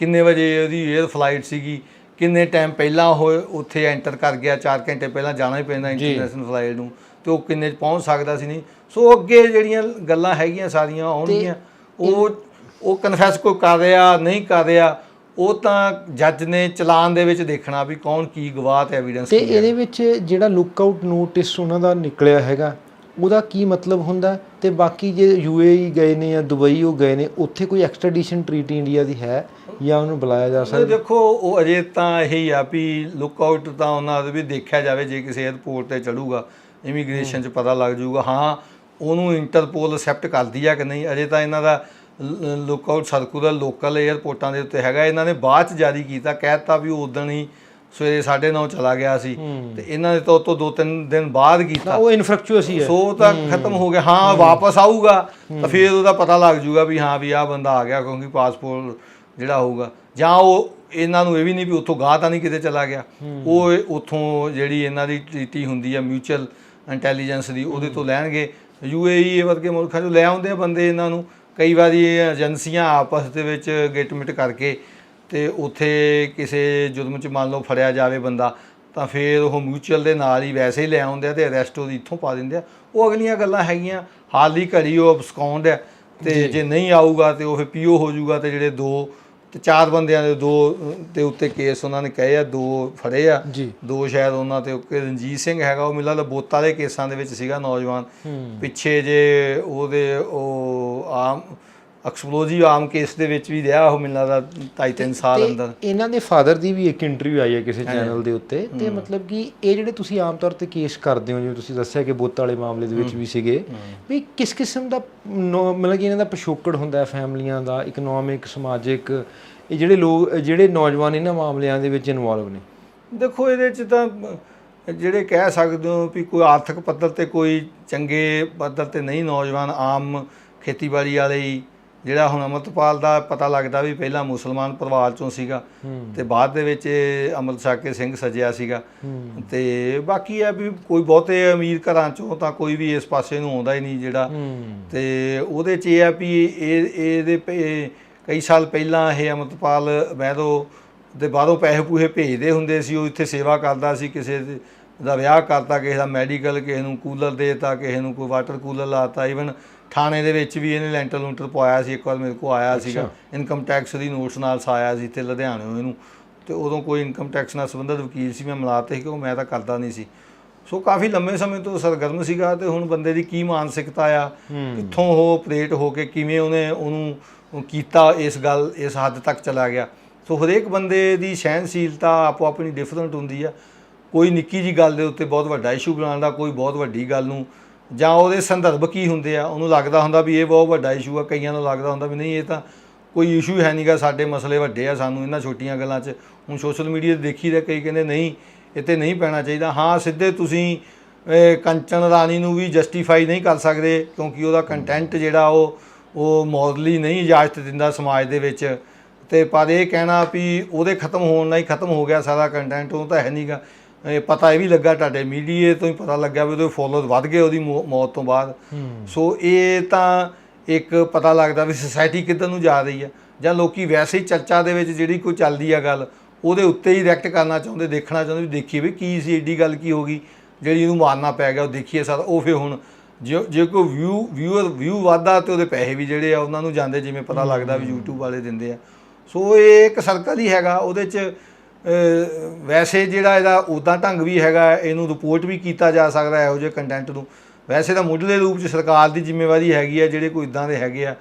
ਕਿੰਨੇ ਵਜੇ ਉਹਦੀ 에ਅਰ ਫਲਾਈਟ ਸੀਗੀ ਕਿੰਨੇ ਟਾਈਮ ਪਹਿਲਾਂ ਉਹ ਉੱਥੇ ਐਂਟਰ ਕਰ ਗਿਆ 4 ਘੰਟੇ ਪਹਿਲਾਂ ਜਾਣਾ ਹੀ ਪੈਂਦਾ ਇੰਟਰਨੈਸ਼ਨਲ ਫਲਾਈਟ ਨੂੰ ਤੇ ਉਹ ਕਿੰਨੇ ਪਹੁੰਚ ਸਕਦਾ ਸੀ ਨਹੀਂ। ਸੋ ਅੱਗੇ ਜਿਹੜੀਆਂ ਗੱਲਾਂ ਹੈਗੀਆਂ ਸਾਰੀਆਂ ਆਉਣਗੀਆਂ ਉਹ ਉਹ ਕਨਫੈਸ ਕੋਈ ਕਰ ਰਿਹਾ ਨਹੀਂ ਕਰ ਰਿਹਾ ਉਹ ਤਾਂ ਜੱਜ ਨੇ ਚਲਾਨ ਦੇ ਵਿੱਚ ਦੇਖਣਾ ਵੀ ਕੌਣ ਕੀ ਗਵਾਹ ਤੇ ਐਵੀਡੈਂਸ ਤੇ ਇਹਦੇ ਵਿੱਚ ਜਿਹੜਾ ਲੁੱਕਆਊਟ ਨੋਟਿਸ ਉਹਨਾਂ ਦਾ ਨਿਕਲਿਆ ਹੈਗਾ ਉਹਦਾ ਕੀ ਮਤਲਬ ਹੁੰਦਾ? ਤੇ ਬਾਕੀ ਜੇ ਯੂਏਈ ਗਏ ਨੇ ਜਾਂ ਦੁਬਈ ਉਹ ਗਏ ਨੇ ਉੱਥੇ ਕੋਈ ਐਕਸਟ੍ਰੈਡੀਸ਼ਨ ਟ੍ਰੀਟੀ ਇੰਡੀਆ ਦੀ ਹੈ ਜਾਂ ਉਹਨੂੰ ਬੁਲਾਇਆ ਜਾ ਸਕਦਾ? ਦੇਖੋ ਉਹ ਅਜੇ ਤਾਂ ਇਹੀ ਆ ਵੀ ਲੁੱਕ ਆਊਟ ਤਾਂ ਉਹਨਾਂ ਦੇ ਵੀ ਦੇਖਿਆ ਜਾਵੇ ਜੇ ਕਿਸੇ 에ਅਰਪੋਰਟ ਤੇ ਚੜੂਗਾ ਇਮੀਗ੍ਰੇਸ਼ਨ 'ਚ ਪਤਾ ਲੱਗ ਜਾਊਗਾ ਹਾਂ ਉਹਨੂੰ ਇੰਟਰਪੋਲ ਅਸੈਪਟ ਕਰਦੀ ਆ ਕਿ ਨਹੀਂ? ਅਜੇ ਤਾਂ ਇਹਨਾਂ ਦਾ ਲੁੱਕ ਆਊਟ ਸਰਕੂਲਰ ਲੋਕਲ 에ਅਰਪੋਰਟਾਂ ਦੇ ਉੱਤੇ ਹੈਗਾ। ਇਹਨਾਂ ਨੇ ਬਾਅਦ ਚ ਜਾਰੀ ਕੀਤਾ। ਕਹਿਤਾ ਵੀ ਉਦੋਂ ਹੀ ਸਵੇਰੇ 9:30 ਚਲਾ ਗਿਆ ਸੀ। ਤੇ ਇਹਨਾਂ ਨੇ ਤਾਂ ਉਹ ਤੋਂ ਦੋ ਤਿੰਨ ਦਿਨ ਬਾਅਦ ਕੀਤਾ। ਉਹ ਇਨਫਰੈਕਚੁਅਸ ਹੀ ਹੈ। ਸੋ ਤਾਂ ਖਤਮ ਹੋ ਗਿਆ। ਹਾਂ ਵਾਪਸ ਆਊਗਾ। ਤਾਂ ਫਿਰ ਉਹਦਾ ਪਤਾ ਲੱਗ ਜਾਊਗਾ ਵੀ ਹਾਂ ਵੀ ਆਹ ਬੰਦਾ ਆ ਗਿਆ ਕਿਉਂਕਿ ਪਾਸਪੋਰਟ ਜਿਹੜਾ ਹੋਊਗਾ। ਜਾਂ ਉਹ ਇਹਨਾਂ ਨੂੰ ਇਹ ਵੀ ਨਹੀਂ ਵੀ ਉੱਥੋਂ ਗਾਹ ਤਾਂ ਨਹੀਂ ਕਿਤੇ ਚਲਾ ਗਿਆ। ਉਹ ਇਹ ਉੱਥੋਂ ਜਿਹੜੀ ਇਹਨਾਂ ਦੀ ਟ੍ਰੀਟੀ ਹੁੰਦੀ ਆ ਮਿਊਚੁਅਲ ਇੰਟੈਲੀਜੈਂਸ ਦੀ ਉਹਦੇ ਤੋਂ ਲੈਣਗੇ। ਯੂਏਈ ਵਰਗੇ ਮੁਲਕਾਂ ਚੋਂ ਲੈ ਆਉਂਦੇ ਆ ਬੰਦੇ ਇਹਨਾਂ ਨੂੰ। ਕਈ ਵਾਰੀ ਇਹ ਏਜੰਸੀਆਂ ਆਪਸ ਦੇ ਵਿੱਚ ਗਿਟਮਿਟ ਕਰਕੇ ਤੇ ਉੱਥੇ ਕਿਸੇ ਜੁਰਮ 'ਚ ਮੰਨ ਲਓ ਫੜਿਆ ਜਾਵੇ ਬੰਦਾ ਤਾਂ ਫਿਰ ਉਹ ਮਿਊਚੁਅਲ ਦੇ ਨਾਲ ਹੀ ਵੈਸੇ ਹੀ ਲੈ ਆਉਂਦੇ ਆ ਤੇ ਅਰੈਸਟ ਉਹਦੀ ਇੱਥੋਂ ਪਾ ਦਿੰਦੇ ਆ। ਉਹ ਅਗਲੀਆਂ ਗੱਲਾਂ ਹੈਗੀਆਂ ਹਾਲ ਦੀ ਘੜੀ ਉਹ ਅਬਸਕੌਂਡ ਹੈ ਤੇ ਜੇ। ਨਹੀਂ ਆਊਗਾ ਤੇ ਉਹ ਫਿਰ ਪੀਓ ਹੋ ਜਾਊਗਾ ਤੇ ਜਿਹੜੇ ਦੋ ਤੇ ਚਾਰ ਬੰਦਿਆਂ ਦੇ ਦੋ ਦੇ ਉੱਤੇ ਕੇਸ ਉਹਨਾਂ ਨੇ ਕਹੇ ਆ ਦੋ ਫੜੇ ਆ। ਜੀ। ਦੋ ਸ਼ਾਇਦ ਉਹਨਾਂ ਤੇ ਇੱਕ ਰਣਜੀਤ ਸਿੰਘ ਹੈਗਾ ਉਹ ਮਿਲਾ ਬੋਤਾ ਦੇ ਕੇਸਾਂ ਦੇ ਵਿੱਚ ਸੀਗਾ ਨੌਜਵਾਨ। ਪਿੱਛੇ ਜੇ ਉਹਦੇ ਉਹ ਆਮ ਐਕਸਪਲੋਜੀਵ ਆਮ ਕੇਸ ਦੇ ਵਿੱਚ ਵੀ ਰਿਹਾ ਉਹ ਮਿਲਦਾ ਦਾ ਢਾਈ ਤਿੰਨ ਸਾਲ ਤੇ ਅੰਦਰ। ਇਹਨਾਂ ਦੇ ਫਾਦਰ ਦੀ ਵੀ ਇੱਕ ਇੰਟਰਵਿਊ ਆਈ ਹੈ ਕਿਸੇ ਚੈਨਲ ਦੇ ਉੱਤੇ ਤੇ ਮਤਲਬ ਕਿ ਇਹ ਜਿਹੜੇ ਤੁਸੀਂ ਆਮ ਤੌਰ ਤੇ ਕੇਸ ਕਰਦੇ ਹੋ ਜਿਵੇਂ ਤੁਸੀਂ ਦੱਸਿਆ ਕਿ ਬੁੱਤ ਵਾਲੇ ਮਾਮਲੇ ਦੇ ਵਿੱਚ ਵੀ ਸੀਗੇ ਵੀ ਕਿਸ ਕਿਸਮ ਦਾ ਮਤਲਬ ਕਿ ਇਹਨਾਂ ਦਾ ਪਿਛੋਕੜ ਹੁੰਦਾ ਹੈ ਫੈਮਲੀਆਂ ਦਾ ਇਕਨੋਮਿਕ ਸਮਾਜਿਕ ਇਹ ਜਿਹੜੇ ਲੋਕ ਜਿਹੜੇ ਨੌਜਵਾਨ ਇਹਨਾਂ ਮਾਮਲਿਆਂ ਦੇ ਵਿੱਚ ਇਨਵੋਲਵ ਨੇ? ਦੇਖੋ ਇਹਦੇ ਚ ਤਾਂ ਜਿਹੜੇ ਕਹਿ ਸਕਦੇ ਹੋ ਵੀ ਕੋਈ ਆਰਥਿਕ ਪੱਧਰ ਤੇ ਕੋਈ ਚੰਗੇ ਪੱਧਰ ਤੇ ਨਹੀਂ ਨੌਜਵਾਨ ਆਮ ਖੇਤੀਬਾੜੀ ਵਾਲੇ ਹੀ ਜਿਹੜਾ ਹੁਣ ਅਮਰਤਪਾਲ ਦਾ ਪਤਾ ਲੱਗਦਾ ਵੀ ਪਹਿਲਾਂ ਮੁਸਲਮਾਨ ਪਰਿਵਾਰ ਚੋਂ ਸੀਗਾ ਤੇ ਬਾਅਦ ਦੇ ਵਿੱਚ ਇਹ ਅੰਮ੍ਰਿਤ ਛਕ ਕੇ ਸਿੰਘ ਸਜਿਆ ਸੀਗਾ। ਤੇ ਬਾਕੀ ਇਹ ਵੀ ਕੋਈ ਬਹੁਤੇ ਅਮੀਰ ਘਰਾਂ ਚੋਂ ਤਾਂ ਕੋਈ ਵੀ ਇਸ ਪਾਸੇ ਨੂੰ ਆਉਂਦਾ ਹੀ ਨਹੀਂ ਜਿਹੜਾ। ਤੇ ਉਹਦੇ ਚ ਇਹ ਆ ਵੀ ਇਹ ਇਹਦੇ ਕਈ ਸਾਲ ਪਹਿਲਾਂ ਇਹ ਅਮਰਤਪਾਲ ਮਹਿਰੋ ਦੇ ਬਾਹਰੋਂ ਪੈਸੇ ਪੂਹੇ ਭੇਜਦੇ ਹੁੰਦੇ ਸੀ ਉਹ ਇੱਥੇ ਸੇਵਾ ਕਰਦਾ ਸੀ ਕਿਸੇ ਦੇ- ਦਾ ਵਿਆਹ ਕਰਤਾ ਕਿਸੇ ਦਾ ਮੈਡੀਕਲ ਕਿਸੇ ਨੂੰ ਕੂਲਰ ਦੇਤਾ ਕਿਸੇ ਨੂੰ ਕੋਈ ਵਾਟਰ ਕੂਲਰ ਲਾਤਾ ਈਵਨ ਥਾਣੇ ਦੇ ਵਿੱਚ ਵੀ ਇਹਨੇ ਲੈਂਟਰ ਲੂੰਟਰ ਪਵਾਇਆ ਸੀ ਇੱਕ ਵਾਰ ਮੇਰੇ ਕੋਲ ਆਇਆ ਸੀਗਾ। ਇਨਕਮ ਟੈਕਸ ਦੀ ਨੋਟਸ ਨਾਲ ਸਾਇਆ ਸੀ ਤੇ ਲੁਧਿਆਣਿਓਂ ਇਹਨੂੰ। ਤੇ ਉਦੋਂ ਕੋਈ ਇਨਕਮ ਟੈਕਸ ਨਾਲ ਸੰਬੰਧਿਤ ਵਕੀਲ ਸੀ ਮੈਂ ਮਿਲਾਤੇ ਕਿ ਉਹ ਮੈਂ ਤਾਂ ਕਰਦਾ ਨਹੀਂ ਸੀ। ਸੋ ਕਾਫੀ ਲੰਮੇ ਸਮੇਂ ਤੋਂ ਸਰਗਰਮ ਸੀਗਾ ਤੇ ਹੁਣ ਬੰਦੇ ਦੀ ਕੀ ਮਾਨਸਿਕਤਾ ਆ ਕਿੱਥੋਂ ਉਹ ਆਪਰੇਟ ਹੋ ਕੇ ਕਿਵੇਂ ਉਹਨੇ ਉਹਨੂੰ ਉਹ ਕੀਤਾ ਇਸ ਗੱਲ ਇਸ ਹੱਦ ਤੱਕ ਚਲਾ ਗਿਆ। ਸੋ ਹਰੇਕ ਬੰਦੇ ਦੀ ਸਹਿਨਸ਼ੀਲਤਾ ਆਪੋ ਆਪਣੀ ਡਿਫਰੈਂਟ ਹੁੰਦੀ ਆ। ਕੋਈ ਨਿੱਕੀ ਜੀ ਗੱਲ ਦੇ ਉੱਤੇ ਬਹੁਤ ਵੱਡਾ ਇਸ਼ੂ ਬਣਾਉਣ ਦਾ ਕੋਈ ਬਹੁਤ ਵੱਡੀ ਗੱਲ ਨੂੰ ਜਾਂ ਉਹਦੇ ਸੰਦਰਭ ਕੀ ਹੁੰਦੇ ਆ, ਉਹਨੂੰ ਲੱਗਦਾ ਹੁੰਦਾ ਵੀ ਇਹ ਬਹੁਤ ਵੱਡਾ ਇਸ਼ੂ ਆ, ਕਈਆਂ ਨੂੰ ਲੱਗਦਾ ਹੁੰਦਾ ਵੀ ਨਹੀਂ, ਇਹ ਤਾਂ ਕੋਈ ਇਸ਼ੂ ਹੈ ਨਹੀਂਗਾ ਸਾਡੇ ਮਸਲੇ ਵੱਡੇ ਆ ਸਾਨੂੰ ਇਹਨਾਂ ਛੋਟੀਆਂ ਗੱਲਾਂ 'ਚ। ਹੁਣ ਸੋਸ਼ਲ ਮੀਡੀਆ ਤੇ ਦੇਖੀ ਦਾ ਕਈ ਕਹਿੰਦੇ ਨਹੀਂ, ਇਹ ਤੇ ਨਹੀਂ ਪੈਣਾ ਚਾਹੀਦਾ। ਹਾਂ, ਸਿੱਧੇ ਤੁਸੀਂ ਕੰਚਨ ਰਾਣੀ ਨੂੰ ਵੀ ਜਸਟੀਫਾਈ ਨਹੀਂ ਕਰ ਸਕਦੇ, ਕਿਉਂਕਿ ਉਹਦਾ ਕੰਟੈਂਟ ਜਿਹੜਾ ਉਹ ਉਹ ਮੋਰਲੀ ਨਹੀਂ ਇਜਾਜ਼ਤ ਦਿੰਦਾ ਸਮਾਜ ਦੇ ਵਿੱਚ। ਤੇ ਪਰ ਇਹ ਕਹਿਣਾ ਵੀ ਉਹਦੇ ਖਤਮ ਹੋਣ ਨਾਲ ਹੀ ਖਤਮ ਹੋ ਗਿਆ ਸਾਰਾ ਕੰਟੈਂਟ ਉਹ ਤਾਂ ਹੈ ਨਹੀਂਗਾ ਇਹ ਪਤਾ ਇਹ ਵੀ ਲੱਗਾ ਤੁਹਾਡੇ ਮੀਡੀਏ ਤੋਂ ਹੀ ਪਤਾ ਲੱਗਿਆ ਵੀ ਉਹਦੇ ਫੋਲੋਅਰ ਵੱਧ ਗਏ ਉਹਦੀ ਮੌਤ ਤੋਂ ਬਾਅਦ। ਸੋ ਇਹ ਤਾਂ ਇੱਕ ਪਤਾ ਲੱਗਦਾ ਵੀ ਸੋਸਾਇਟੀ ਕਿੱਧਰ ਨੂੰ ਜਾ ਰਹੀ ਹੈ। ਜਾਂ ਲੋਕੀ ਵੈਸੇ ਹੀ ਚਰਚਾ ਦੇ ਵਿੱਚ ਜਿਹੜੀ ਕੋਈ ਚੱਲਦੀ ਆ ਗੱਲ ਉਹਦੇ ਉੱਤੇ ਹੀ ਰਿਐਕਟ ਕਰਨਾ ਚਾਹੁੰਦੇ ਦੇਖਣਾ ਚਾਹੁੰਦੇ ਵੀ ਦੇਖੀਏ ਵੀ ਕੀ ਸੀ ਏਡੀ ਗੱਲ ਕੀ ਹੋ ਗਈ ਜਿਹੜੀ ਇਹਨੂੰ ਮਾਰਨਾ ਪੈ ਗਿਆ ਉਹ ਦੇਖੀਏ ਸਾਰਾ। ਉਹ ਫਿਰ ਹੁਣ ਜੇ ਜੇ ਕੋਈ ਵਿਊ ਵਿਊਅਰ ਵਿਊ ਵਾਧਾ ਤੇ ਉਹਦੇ ਪੈਸੇ ਵੀ ਜਿਹੜੇ ਆ ਉਹਨਾਂ ਨੂੰ ਜਾਂਦੇ ਜਿਵੇਂ ਪਤਾ ਲੱਗਦਾ ਵੀ YouTube ਵਾਲੇ ਦਿੰਦੇ ਆ। ਸੋ ਇਹ ਇੱਕ ਸਰਕਲ ਹੀ ਹੈਗਾ ਉਹਦੇ 'ਚ ਵੈਸੇ ਜਿਹੜਾ ਇਹਦਾ ਉਦਾਂ ਢੰਗ ਵੀ ਹੈਗਾ ਇਹਨੂੰ ਰਿਪੋਰਟ ਵੀ ਕੀਤਾ ਜਾ ਸਕਦਾ ਹੈ ਇਹੋ ਜਿਹੇ ਕੰਟੈਂਟ ਨੂੰ। ਵੈਸੇ ਤਾਂ ਮੁੱਢਲੇ ਰੂਪ 'ਚ ਸਰਕਾਰ ਦੀ ਜ਼ਿੰਮੇਵਾਰੀ ਹੈਗੀ ਆ ਜਿਹੜੇ ਕੋਈ ਇਦਾਂ ਦੇ ਹੈਗੇ ਆ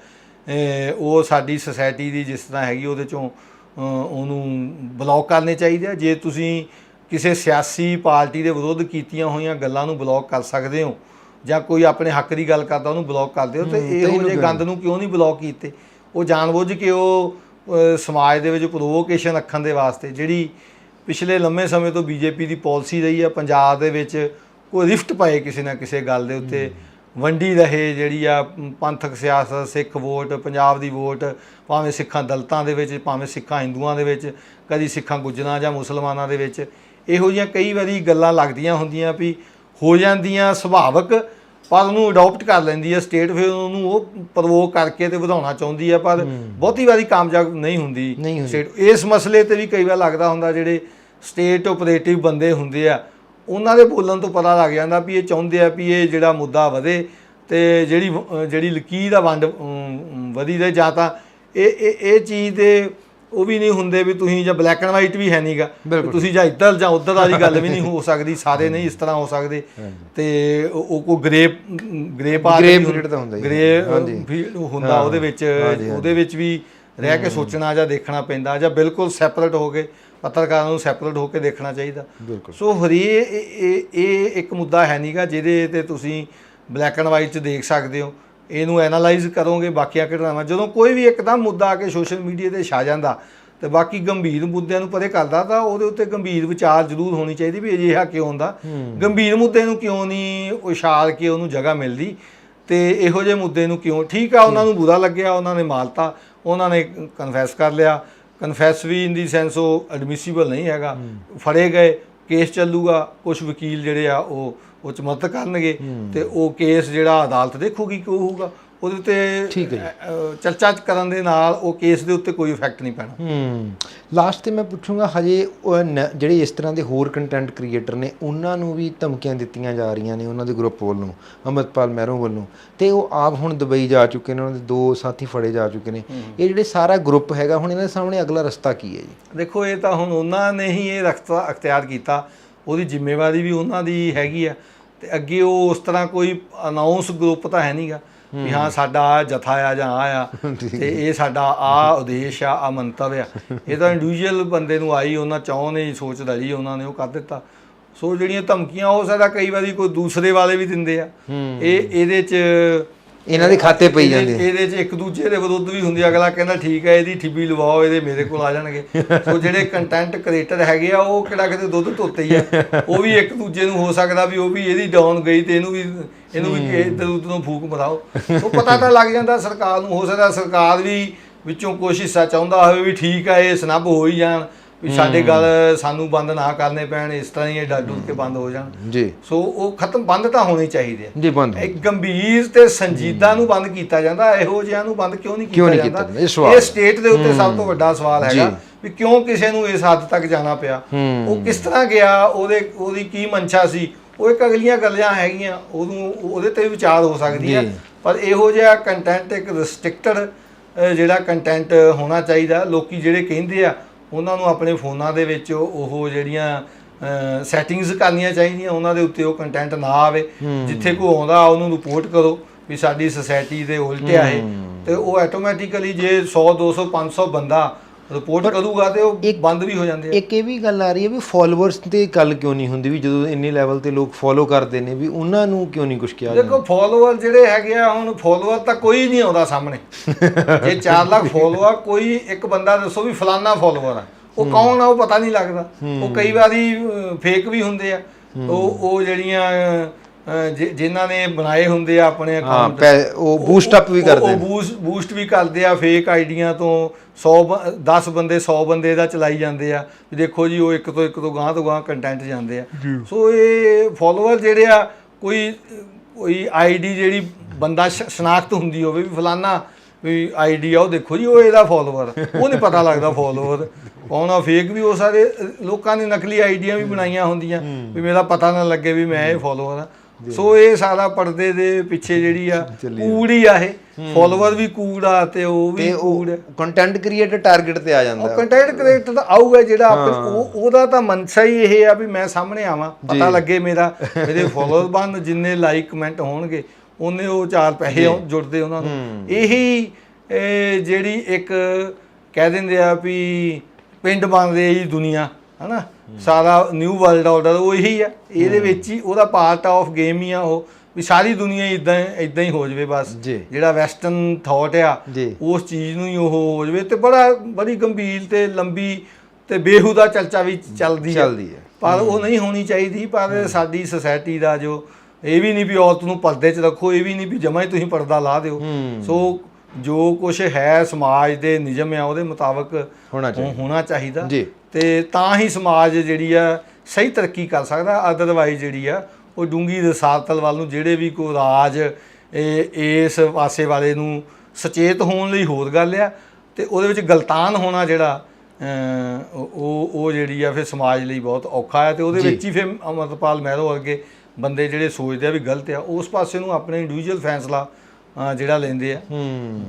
ਉਹ ਸਾਡੀ ਸੋਸਾਇਟੀ ਦੀ ਜਿਸ ਤਰ੍ਹਾਂ ਹੈਗੀ ਉਹਦੇ 'ਚੋਂ ਉਹਨੂੰ ਬਲੌਕ ਕਰਨੇ ਚਾਹੀਦੇ ਆ। ਜੇ ਤੁਸੀਂ ਕਿਸੇ ਸਿਆਸੀ ਪਾਰਟੀ ਦੇ ਵਿਰੁੱਧ ਕੀਤੀਆਂ ਹੋਈਆਂ ਗੱਲਾਂ ਨੂੰ ਬਲੌਕ ਕਰ ਸਕਦੇ ਹੋ ਜਾਂ ਕੋਈ ਆਪਣੇ ਹੱਕ ਦੀ ਗੱਲ ਕਰਦਾ ਉਹਨੂੰ ਬਲੌਕ ਕਰਦੇ ਹੋ ਤੇ ਇਹੋ ਜਿਹੇ ਗੰਦ ਨੂੰ ਕਿਉਂ ਨਹੀਂ ਬਲੌਕ ਕੀਤੇ? ਉਹ ਜਾਣਬੁੱਝ ਕੇ ਉਹ ਸਮਾਜ ਦੇ ਵਿੱਚ ਪ੍ਰੋਵੋਕੇਸ਼ਨ ਰੱਖਣ ਦੇ ਵਾਸਤੇ ਜਿਹੜੀ ਪਿਛਲੇ ਲੰਮੇ ਸਮੇਂ ਤੋਂ ਬੀਜੇਪੀ ਦੀ ਪਾਲਿਸੀ ਰਹੀ ਹੈ ਪੰਜਾਬ ਦੇ ਵਿੱਚ ਕੋਈ ਰਿਫਟ ਪਏ ਕਿਸੇ ਨਾ ਕਿਸੇ ਗੱਲ ਦੇ ਉੱਤੇ। ਵੰਡੀ ਰਹੇ ਜਿਹੜੀ ਆ ਪੰਥਕ ਸਿਆਸਤ ਸਿੱਖ ਵੋਟ ਪੰਜਾਬ ਦੀ ਵੋਟ ਭਾਵੇਂ ਸਿੱਖਾਂ ਦਲਤਾਂ ਦੇ ਵਿੱਚ ਭਾਵੇਂ ਸਿੱਖਾਂ ਹਿੰਦੂਆਂ ਦੇ ਵਿੱਚ ਕਦੀ ਸਿੱਖਾਂ ਗੁੱਜਰਾਂ ਜਾਂ ਮੁਸਲਮਾਨਾਂ ਦੇ ਵਿੱਚ। ਇਹੋ ਜਿਹੀਆਂ ਕਈ ਵਾਰੀ ਗੱਲਾਂ ਲੱਗਦੀਆਂ ਹੁੰਦੀਆਂ ਵੀ ਹੋ ਜਾਂਦੀਆਂ ਸੁਭਾਵਕ ਪਰ ਉਹਨੂੰ ਅਡਾਪਟ ਕਰ ਲੈਂਦੀ ਹੈ ਸਟੇਟ ਫਿਰ ਉਹਨੂੰ ਉਹ ਪ੍ਰਵੋਕ ਕਰਕੇ ਤੇ ਵਧਾਉਣਾ ਚਾਹੁੰਦੀ ਹੈ ਪਰ ਬਹੁਤੀ ਵਾਰੀ ਕਾਮਯਾਬ ਨਹੀਂ ਹੁੰਦੀ। ਸਟੇਟ ਇਸ ਮਸਲੇ ਤੇ ਵੀ ਕਈ ਵਾਰ ਲੱਗਦਾ ਹੁੰਦਾ ਜਿਹੜੇ ਸਟੇਟ ਆਪਰੇਟਿਵ ਬੰਦੇ ਹੁੰਦੇ ਆ ਉਹਨਾਂ ਦੇ ਬੋਲਣ ਤੋਂ ਪਤਾ ਲੱਗ ਜਾਂਦਾ ਵੀ ਇਹ ਚਾਹੁੰਦੇ ਆ ਵੀ ਇਹ ਜਿਹੜਾ ਮੁੱਦਾ ਵਧੇ ਤੇ ਜਿਹੜੀ ਜਿਹੜੀ ਲਕੀਰ ਦਾ ਵੰਡ ਵਧੀ ਦੇ ਜਾਂ ਤਾਂ ਇਹ ਇਹ ਇਹ ਚੀਜ਼ ਦੇ ਉਹ ਵੀ ਨਹੀਂ ਹੁੰਦੇ ਵੀ ਤੁਸੀਂ ਜਾਂ ਬਲੈਕ ਐਂਡ ਵਾਈਟ ਵੀ ਹੈ ਨਹੀਂਗਾ। ਤੁਸੀਂ ਜਾਂ ਇੱਧਰ ਜਾਂ ਉੱਧਰ ਵਾਲੀ ਗੱਲ ਵੀ ਨਹੀਂ ਹੋ ਸਕਦੀ ਸਾਰੇ ਨਹੀਂ ਇਸ ਤਰ੍ਹਾਂ ਹੋ ਸਕਦੇ। ਤੇ ਉਹ ਕੋ grey grey part Grey period ਤਾਂ ਹੁੰਦਾ। ਗ੍ਰੇ ਹੁੰਦਾ ਉਹਦੇ ਵਿੱਚ ਉਹਦੇ ਵਿੱਚ ਵੀ ਰਹਿ ਕੇ ਸੋਚਣਾ ਜਾਂ ਦੇਖਣਾ ਪੈਂਦਾ ਜਾਂ ਬਿਲਕੁਲ ਸੈਪਰੇਟ ਹੋ ਕੇ ਪੱਤਰਕਾਰਾਂ ਨੂੰ ਸੈਪਰੇਟ ਹੋ ਕੇ ਦੇਖਣਾ ਚਾਹੀਦਾ। ਸੋ ਹਰੇ ਇਹ ਇੱਕ ਮੁੱਦਾ ਹੈ ਨਹੀਂਗਾ ਜਿਹਦੇ ਤੇ ਤੁਸੀਂ ਬਲੈਕ ਐਂਡ ਵਾਈਟ ਚ ਦੇਖ ਸਕਦੇ ਹੋ। ਇਹਨੂੰ ਐਨਾਲਾਈਜ਼ ਕਰੋਗੇ ਬਾਕੀਆਂ ਘਟਨਾਵਾਂ। ਜਦੋਂ ਕੋਈ ਵੀ ਇੱਕਦਮ ਮੁੱਦਾ ਆ ਕੇ ਸੋਸ਼ਲ ਮੀਡੀਆ ਤੇ ਛਾ ਜਾਂਦਾ ਤੇ ਬਾਕੀ ਗੰਭੀਰ ਮੁੱਦਿਆਂ ਨੂੰ ਪਰੇ ਕਰਦਾ ਤਾਂ ਉਹਦੇ ਉੱਤੇ ਗੰਭੀਰ ਵਿਚਾਰ ਜ਼ਰੂਰ ਹੋਣੀ ਚਾਹੀਦੀ ਵੀ ਅਜਿਹਾ ਕਿਉਂ ਹੁੰਦਾ। ਗੰਭੀਰ ਮੁੱਦੇ ਨੂੰ ਕਿਉਂ ਨਹੀਂ ਉਛਾਲ ਕੇ ਉਹਨੂੰ ਜਗ੍ਹਾ ਮਿਲਦੀ ਤੇ ਇਹੋ ਜਿਹੇ ਮੁੱਦੇ ਨੂੰ ਕਿਉਂ? ਠੀਕ ਆ ਉਹਨਾਂ ਨੂੰ ਬੁਰਾ ਲੱਗਿਆ ਉਹਨਾਂ ਨੇ ਮਾਲਤਾ ਉਹਨਾਂ ਨੇ ਕਨਫੈਸ ਕਰ ਲਿਆ। ਕਨਫੈਸ ਵੀ ਇਨ ਦੀ ਸੈਂਸ ਉਹ ਐਡਮਿਸਿਬਲ ਨਹੀਂ ਹੈਗਾ। ਫੜੇ ਗਏ ਕੇਸ ਚੱਲੂਗਾ ਕੁਝ ਵਕੀਲ ਜਿਹੜੇ ਆ ਉਹ ਉਹ ਚ ਮਦਦ ਕਰਨਗੇ ਤੇ ਉਹ ਕੇਸ ਜਿਹੜਾ ਅਦਾਲਤ ਦੇਖੂਗੀ ਕਿ ਉਹ ਹੋਊਗਾ। ਉਹਦੇ ਉੱਤੇ ਠੀਕ ਹੈ ਚਰਚਾ ਕਰਨ ਦੇ ਨਾਲ ਉਹ ਕੇਸ ਦੇ ਉੱਤੇ ਕੋਈ ਇਫੈਕਟ ਨਹੀਂ ਪੈਣਾ। ਹੂੰ। ਲਾਸਟ ਤੇ ਮੈਂ ਪੁੱਛੂੰਗਾ ਹਜੇ ਜਿਹੜੇ ਇਸ ਤਰ੍ਹਾਂ ਦੇ ਹੋਰ ਕੰਟੈਂਟ ਕ੍ਰੀਏਟਰ ਨੇ ਉਹਨਾਂ ਨੂੰ ਵੀ ਧਮਕੀਆਂ ਦਿੱਤੀਆਂ ਜਾ ਰਹੀਆਂ ਨੇ ਉਹਨਾਂ ਦੇ ਗਰੁੱਪ ਵੱਲੋਂ ਅਮਰਪਾਲ ਮਹਿਰੋਂ ਵੱਲੋਂ। ਤੇ ਉਹ ਆਪ ਹੁਣ ਦੁਬਈ ਜਾ ਚੁੱਕੇ ਨੇ ਉਹਨਾਂ ਦੇ ਦੋ ਸਾਥੀ ਫੜੇ ਜਾ ਚੁੱਕੇ ਨੇ। ਇਹ ਜਿਹੜੇ ਸਾਰਾ ਗਰੁੱਪ ਹੈਗਾ ਹੁਣ ਇਹਨਾਂ ਦੇ ਸਾਹਮਣੇ ਅਗਲਾ ਰਸਤਾ ਕੀ ਹੈ ਜੀ? ਦੇਖੋ ਇਹ ਤਾਂ ਹੁਣ ਉਹਨਾਂ ਨੇ ਹੀ ਇਹ ਰਖਤਾ ਅਖਤਿਆਰ ਕੀਤਾ। ਉਹਦੀ ਜ਼ਿੰਮੇਵਾਰੀ ਵੀ ਉਹਨਾਂ ਦੀ ਹੈਗੀ ਆ। ਤੇ ਅੱਗੇ ਉਹ ਉਸ ਤਰ੍ਹਾਂ ਕੋਈ ਅਨਾਉਂਸ ਗਰੁੱਪ ਤਾਂ ਹੈ ਨਹੀਂਗਾ ਵੀ ਹਾਂ ਸਾਡਾ ਆਹ ਜਥਾ ਆ ਜਾਂ ਆ। ਆ ਤੇ ਇਹ ਸਾਡਾ ਆ ਉਦੇਸ਼ ਆ ਆ ਮੰਤਵ ਆ। ਇਹ ਤਾਂ ਇੰਡੀਵਿਜੂਅਲ ਬੰਦੇ ਨੂੰ ਆਈ ਉਹਨਾਂ ਚਾਹੋਂ ਨੇ ਸੋਚ ਦਲੀ ਉਹਨਾਂ ਨੇ ਉਹ ਕਰ ਦਿੱਤਾ। ਸੋ ਜਿਹੜੀਆਂ ਧਮਕੀਆਂ ਹੋ ਸਕਦਾ ਕਈ ਵਾਰੀ ਕੋਈ ਦੂਸਰੇ ਵਾਲੇ ਵੀ ਦਿੰਦੇ ਆ। ਇਹ ਇਹਦੇ ਚ ਇਹਨਾਂ ਦੇ ਖਾਤੇ ਪਈ ਜਾਂਦੇ ਇਹਦੇ 'ਚ ਇੱਕ ਦੂਜੇ ਦੇ ਵਿਰੁੱਧ ਵੀ ਹੁੰਦੀ। ਅਗਲਾ ਕਹਿੰਦਾ ਠੀਕ ਹੈ ਇਹਦੀ ਠਿੱਬੀ ਲਵਾਓ ਇਹਦੇ ਮੇਰੇ ਕੋਲ ਆ ਜਾਣਗੇ। ਸੋ ਜਿਹੜੇ ਕੰਟੈਂਟ ਕ੍ਰੀਏਟਰ ਹੈਗੇ ਆ ਉਹ ਕਿਹੜਾ ਕਿਤੇ ਦੁੱਧ ਧੋਤੇ ਹੀ ਆ। ਉਹ ਵੀ ਇੱਕ ਦੂਜੇ ਨੂੰ ਹੋ ਸਕਦਾ ਵੀ ਉਹ ਵੀ ਇਹਦੀ ਡਾਊਨ ਗਈ ਤੇ ਇਹਨੂੰ ਵੀ ਇਹਨੂੰ ਵੀ ਇੱਧਰ ਉੱਧਰ ਨੂੰ ਫੂਕ ਮਰਾਓ। ਉਹ ਪਤਾ ਤਾਂ ਲੱਗ ਜਾਂਦਾ ਸਰਕਾਰ ਨੂੰ ਹੋ ਸਕਦਾ ਸਰਕਾਰ ਵੀ ਵਿੱਚੋਂ ਕੁਛ ਹਿੱਸਾ ਚਾਹੁੰਦਾ ਹੋਵੇ ਵੀ ਠੀਕ ਆ ਇਹ ਸਨੱਬ ਹੋ ਹੀ ਜਾਣ। ਵੀ ਸਾਡੇ ਗੱਲ ਸਾਨੂੰ ਬੰਦ ਨਾ ਕਰਨੇ ਪੈਣ ਇਸ ਤਰ੍ਹਾਂ ਹੀ ਇਹ ਡਰ ਡੁਰ ਕੇ ਬੰਦ ਹੋ ਜਾਣ। ਜੀ। ਸੋ ਉਹ ਖਤਮ ਬੰਦ ਤਾਂ ਹੋਣੇ ਚਾਹੀਦੇ ਆ। ਜੀ ਬੰਦ ਇੱਕ ਗੰਭੀਰ ਤੇ ਸੰਜੀਦਾ ਨੂੰ ਬੰਦ ਕੀਤਾ ਜਾਂਦਾ ਇਹੋ ਜਿਹਿਆਂ ਨੂੰ ਬੰਦ ਕਿਉਂ ਨਹੀਂ ਕੀਤਾ ਜਾਂਦਾ? ਇਹ ਸਟੇਟ ਦੇ ਉੱਤੇ ਸਭ ਤੋਂ ਵੱਡਾ ਸਵਾਲ ਹੈਗਾ। ਵੀ ਕਿਉਂ ਕਿਸੇ ਨੂੰ ਇਸ ਹੱਦ ਤੱਕ ਜਾਣਾ ਪਿਆ। ਉਹ ਕਿਸ ਤਰ੍ਹਾਂ ਗਿਆ? ਉਹਦੇ ਉਹਦੀ ਕੀ ਮਨਸ਼ਾ ਸੀ? ਉਹ ਇੱਕ ਅਗਲੀਆਂ ਗੱਲਾਂ ਹੈਗੀਆਂ ਉਹਨੂੰ ਉਹਦੇ ਤੇ ਵਿਚਾਰ ਹੋ ਸਕਦੀ ਹੈ। ਪਰ ਇਹੋ ਜਿਹਾ ਕੰਟੈਂਟ ਇੱਕ ਰਿਸਟ੍ਰਿਕਟਡ ਜਿਹੜਾ ਕੰਟੈਂਟ ਹੋਣਾ ਚਾਹੀਦਾ ਲੋਕੀ ਜਿਹੜੇ ਕਹਿੰਦੇ ਆ ਉਹਨਾਂ ਨੂੰ ਆਪਣੇ ਫੋਨਾਂ ਦੇ ਵਿੱਚ ਉਹ ਜਿਹੜੀਆਂ ਸੈਟਿੰਗਸ ਕਰਨੀਆਂ ਚਾਹੀਦੀਆਂ ਉਹਨਾਂ ਦੇ ਉੱਤੇ ਉਹ ਕੰਟੈਂਟ ਨਾ ਆਵੇ। ਜਿੱਥੇ ਕੋਈ ਆਉਂਦਾ ਉਹਨੂੰ ਰਿਪੋਰਟ ਕਰੋ ਵੀ ਸਾਡੀ ਸੋਸਾਇਟੀ ਦੇ ਉਲਟ ਇਹ ਤੇ ਉਹ ਆਟੋਮੈਟਿਕਲੀ ਜੇ 100 200 500 ਬੰਦਾ ਰਿਪੋਰਟ ਕਰੂਗਾ ਤੇ ਉਹ ਇੱਕ- ਬੰਦ ਵੀ ਹੋ ਜਾਂਦੇ ਆ। ਇੱਕ ਇਹ ਵੀ ਗੱਲ ਆ ਰਹੀ ਹੈ ਵੀ ਫਾਲੋਅਰਸ ਤੇ ਗੱਲ ਕਿਉਂ ਨਹੀਂ ਹੁੰਦੀ? ਵੀ ਜਦੋਂ ਇੰਨੇ ਲੈਵਲ ਤੇ ਲੋਕ ਫੋਲੋ ਕਰਦੇ ਨੇ ਵੀ ਉਹਨਾਂ ਨੂੰ ਕਿਉਂ ਨਹੀਂ ਕੁਝ ਕਿਹਾ ਜਾਂਦਾ? ਦੇਖੋ ਫਾਲੋਅਰ ਜਿਹੜੇ ਹੈਗੇ ਆ ਹੁਣ ਫਾਲੋਅਰ ਤਾਂ ਕੋਈ ਨਹੀਂ ਆਉਂਦਾ ਸਾਹਮਣੇ। ਜੇ 4 ਲੱਖ ਫਾਲੋਅਰ ਕੋਈ ਇੱਕ ਬੰਦਾ ਦੱਸੋ ਵੀ ਫਲਾਨਾ ਫਾਲੋਅਰ ਆ। ਉਹ ਕੌਣ ਆ ਉਹ ਪਤਾ ਨਹੀਂ ਲੱਗਦਾ। ਉਹ ਕਈ ਵਾਰੀ ਫੇਕ ਵੀ ਹੁੰਦੇ ਆ। ਉਹ ਉਹ ਜਿਹੜੀਆਂ ਅਹ, ਜਿਨ੍ਹਾਂ ਨੇ ਬਣਾਏ ਹੁੰਦੇ ਆ ਆਪਣੇ ਅਕਾਊਂਟ ਉਹ ਬੂਸਟ ਅਪ ਵੀ ਕਰਦੇ ਉਹ ਬੂਸਟ ਬੂਸਟ ਵੀ ਕਰਦੇ ਆ ਫੇਕ ਆਈਡੀਆਂ ਤੋਂ 100 10 ਬੰਦੇ 100 ਬੰਦੇ ਦਾ ਚਲਾਈ ਜਾਂਦੇ ਆ। ਵੀ ਦੇਖੋ ਜੀ ਉਹ ਇੱਕ ਤੋਂ ਇੱਕ ਤੋਂ ਗਾਂ ਤੋਂ ਗਾਂ ਕੰਟੈਂਟ ਜਾਂਦੇ ਆ। ਸੋ ਇਹ ਫਾਲੋਅਰ ਜਿਹੜੇ ਆ ਕੋਈ ਕੋਈ ਆਈਡੀ ਜਿਹੜੀ ਬੰਦਾ ਸ਼ਨਾਖਤ ਹੁੰਦੀ ਹੋਵੇ ਵੀ ਫਲਾਨਾ ਵੀ ਆਈਡੀ ਆ ਉਹ ਦੇਖੋ ਜੀ ਉਹ ਇਹਦਾ ਫਾਲੋਅਰ ਉਹ ਨਹੀਂ ਪਤਾ ਲੱਗਦਾ ਫਾਲੋਅਰ ਕੌਣ ਆ ਫੇਕ ਵੀ ਉਹ ਸਾਰੇ ਲੋਕਾਂ ਨੇ ਨਕਲੀ ਆਈਡੀਆਂ ਵੀ ਬਣਾਈਆਂ ਹੁੰਦੀਆਂ। ਵੀ ਮੇਰਾ ਪਤਾ ਨਾ ਲੱਗੇ ਵੀ ਮੈਂ ਇਹ ਫਾਲੋਅਰ ਆ। ਸੋ ਇਹ ਸਾਰਾ ਪਰਦੇ ਦੇ ਪਿੱਛੇ ਜਿਹੜੀ ਆ ਕੂੜ ਹੀ ਆ ਇਹ। ਫਾਲੋਅਰ ਵੀ ਕੂੜ ਆ ਤੇ ਉਹ ਵੀ ਤੇ ਕੂੜ ਆ। ਕੰਟੈਂਟ ਕ੍ਰੀਏਟਰ ਟਾਰਗੇਟ ਤੇ ਆ ਜਾਂਦਾ ਉਹ ਕੰਟੈਂਟ ਕ੍ਰੀਏਟਰ ਦਾ ਆਊਗਾ ਜਿਹੜਾ ਉਹ ਉਹਦਾ ਤਾਂ ਮਨਸਾ ਹੀ ਇਹ ਆ ਵੀ ਮੈਂ ਸਾਹਮਣੇ ਆਵਾਂ ਪਤਾ ਲੱਗੇ ਮੇਰਾ ਮੇਰੇ ਫਾਲੋਅਰ ਬਣ ਜਿੰਨੇ ਲਾਈਕ ਕਮੈਂਟ ਹੋਣਗੇ ਉਹਨੇ ਉਹ ਚਾਰ ਪੈਸੇ ਜੁੜਦੇ ਉਹਨਾਂ ਨੂੰ। ਇਹੀ ਜਿਹੜੀ ਇੱਕ ਕਹਿ ਦਿੰਦੇ ਆ ਵੀ ਪਿੰਡ ਬਣ ਰਹੀ ਹੈ ਜੀ ਦੁਨੀਆ। ਹਨਾ? ਸਾਰਾ ਨਿਊ ਵਰਲਡ ਆਰਡਰ ਉਹ ਇਹੀ ਆ। ਇਹਦੇ ਵਿੱਚ ਹੀ ਉਹਦਾ ਪਾਰਟ ਆਫ ਗੇਮ ਹੀ ਆ ਉਹ। ਵੀ ਸਾਰੀ ਦੁਨੀਆ ਇਦਾਂ ਇਦਾਂ ਹੀ ਹੋ ਜਾਵੇ ਬਸ। ਜਿਹੜਾ ਵੈਸਟਰਨ ਥਾਟ ਆ। ਉਸ ਚੀਜ਼ ਨੂੰ ਹੀ ਉਹ ਹੋ ਜਾਵੇ ਤੇ ਬੜਾ ਬੜੀ ਗੰਭੀਰ ਤੇ ਲੰਬੀ ਤੇ ਬੇਹੂਦਾ ਚਰਚਾ ਵੀ ਚੱਲਦੀ ਹੈ ਚੱਲਦੀ ਹੈ। ਪਰ ਉਹ ਨਹੀਂ ਹੋਣੀ ਚਾਹੀਦੀ। ਪਰ ਸਾਡੀ ਸੋਸਾਇਟੀ ਦਾ ਜੋ ਇਹ ਵੀ ਨਹੀਂ ਵੀ ਔਰਤ ਨੂੰ ਪਰਦੇ 'ਚ ਰੱਖੋ ਇਹ ਵੀ ਨਹੀਂ ਵੀ ਜਮਾਂ ਹੀ ਤੁਸੀਂ ਪਰਦਾ ਲਾ ਦਿਓ। ਸੋ ਜੋ ਕੁਝ ਹੈ ਸਮਾਜ ਦੇ ਨਿਯਮ ਆ ਉਹਦੇ ਮੁਤਾਬਕ ਹੋਣਾ ਚਾਹੀਦਾ। ਤੇ ਤਾਂ ਹੀ ਸਮਾਜ ਜਿਹੜੀ ਆ ਸਹੀ ਤਰੱਕੀ ਕਰ ਸਕਦਾ ਅਦਰਵਾਈਜ਼ ਜਿਹੜੀ ਆ ਉਹ ਡੂੰਗੀ ਰਸਾਲਤਲ ਵੱਲ ਨੂੰ ਜਿਹੜੇ ਵੀ ਕੋ ਰਾਜ ਇਹ ਇਸ ਪਾਸੇ ਵਾਲੇ ਨੂੰ ਸੁਚੇਤ ਹੋਣ ਲਈ ਹੋਰ ਗੱਲ ਆ ਤੇ ਉਹਦੇ ਵਿੱਚ ਗਲਤਾਨ ਹੋਣਾ ਜਿਹੜਾ ਉਹ ਉਹ- ਜਿਹੜੀ ਆ ਫਿਰ ਸਮਾਜ ਲਈ ਬਹੁਤ ਔਖਾ ਹੈ ਤੇ ਉਹਦੇ। ਵਿੱਚ ਹੀ ਫਿਰ ਅਮਰਪਾਲ ਮਹਿਰੋ ਵਰਗੇ ਬੰਦੇ ਜਿਹੜੇ ਸੋਚਦੇ ਆ ਵੀ ਗਲਤ ਆ ਉਸ ਪਾਸੇ ਨੂੰ ਆਪਣੇ ਇੰਡੀਵਿਜੂਅਲ ਫੈਸਲਾ ਜਿਹੜਾ ਲੈਂਦੇ ਆ ਹੂੰ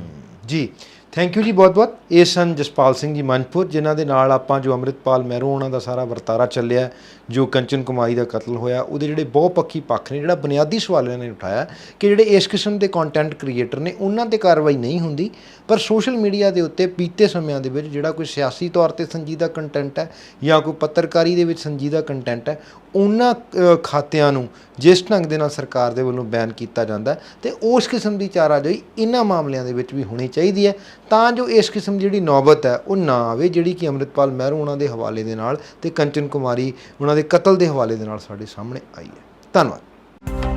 ਜੀ ਥੈਂਕ ਯੂ ਜੀ ਬਹੁਤ ਬਹੁਤ। ਇਹ ਸਨ ਜਸਪਾਲ ਸਿੰਘ ਜੀ ਮਨਪੁਰ, ਜਿਨ੍ਹਾਂ ਦੇ ਨਾਲ ਆਪਾਂ ਜੋ ਅੰਮ੍ਰਿਤਪਾਲ ਮਹਿਰੋ ਉਹਨਾਂ ਦਾ ਸਾਰਾ ਵਰਤਾਰਾ ਚੱਲਿਆ, ਜੋ ਕੰਚਨ ਕੁਮਾਰੀ ਦਾ ਕਤਲ ਹੋਇਆ, ਉਹਦੇ ਜਿਹੜੇ ਬਹੁਪੱਖੀ ਪੱਖ ਨੇ, ਜਿਹੜਾ ਬੁਨਿਆਦੀ ਸਵਾਲ ਇਹਨਾਂ ਨੇ ਉਠਾਇਆ ਕਿ ਜਿਹੜੇ ਇਸ ਕਿਸਮ ਦੇ ਕੰਟੈਂਟ ਕ੍ਰੀਏਟਰ ਨੇ, ਉਹਨਾਂ ਤੇ ਕਾਰਵਾਈ ਨਹੀਂ ਹੁੰਦੀ, ਪਰ ਸੋਸ਼ਲ ਮੀਡੀਆ ਦੇ ਉੱਤੇ ਬੀਤੇ ਸਮਿਆਂ ਦੇ ਵਿੱਚ ਜਿਹੜਾ ਕੋਈ ਸਿਆਸੀ ਤੌਰ ਤੇ ਸੰਜੀਦਾ ਕੰਟੈਂਟ ਹੈ ਜਾਂ ਕੋਈ ਪੱਤਰਕਾਰੀ ਦੇ ਵਿੱਚ ਸੰਜੀਦਾ ਕੰਟੈਂਟ ਹੈ ਉਹਨਾਂ ਖਾਤਿਆਂ ਨੂੰ ਜਿਸ ਢੰਗ ਦੇ ਨਾਲ ਸਰਕਾਰ ਦੇ ਵੱਲੋਂ ਬੈਨ ਕੀਤਾ ਜਾਂਦਾ ਹੈ ਤੇ ਉਸ ਕਿਸਮ ਦੀ ਚਾਰਾਜੋਈ ਇਹਨਾਂ ਮਾਮਲਿਆਂ ਦੇ ਵਿੱਚ ਵੀ ਹੋਣੀ ਚਾਹੀਦੀ ਹੈ। ਤਾਂ ਜੋ ਇਸ ਕਿਸਮ ਦੀ ਜਿਹੜੀ ਨੌਬਤ ਹੈ, ਉਹ ਨਾ ਆਵੇ, ਜਿਹੜੀ ਕਿ ਅੰਮ੍ਰਿਤਪਾਲ ਮਹਿਰੂ ਉਹਨਾਂ ਦੇ ਹਵਾਲੇ ਦੇ ਨਾਲ ਤੇ ਕੰਚਨ ਕੁਮਾਰੀ ਉਹਨਾਂ ਦੇ ਕਤਲ ਦੇ ਹਵਾਲੇ ਦੇ ਨਾਲ ਸਾਡੇ ਸਾਹਮਣੇ ਆਈ ਹੈ। ਧੰਨਵਾਦ।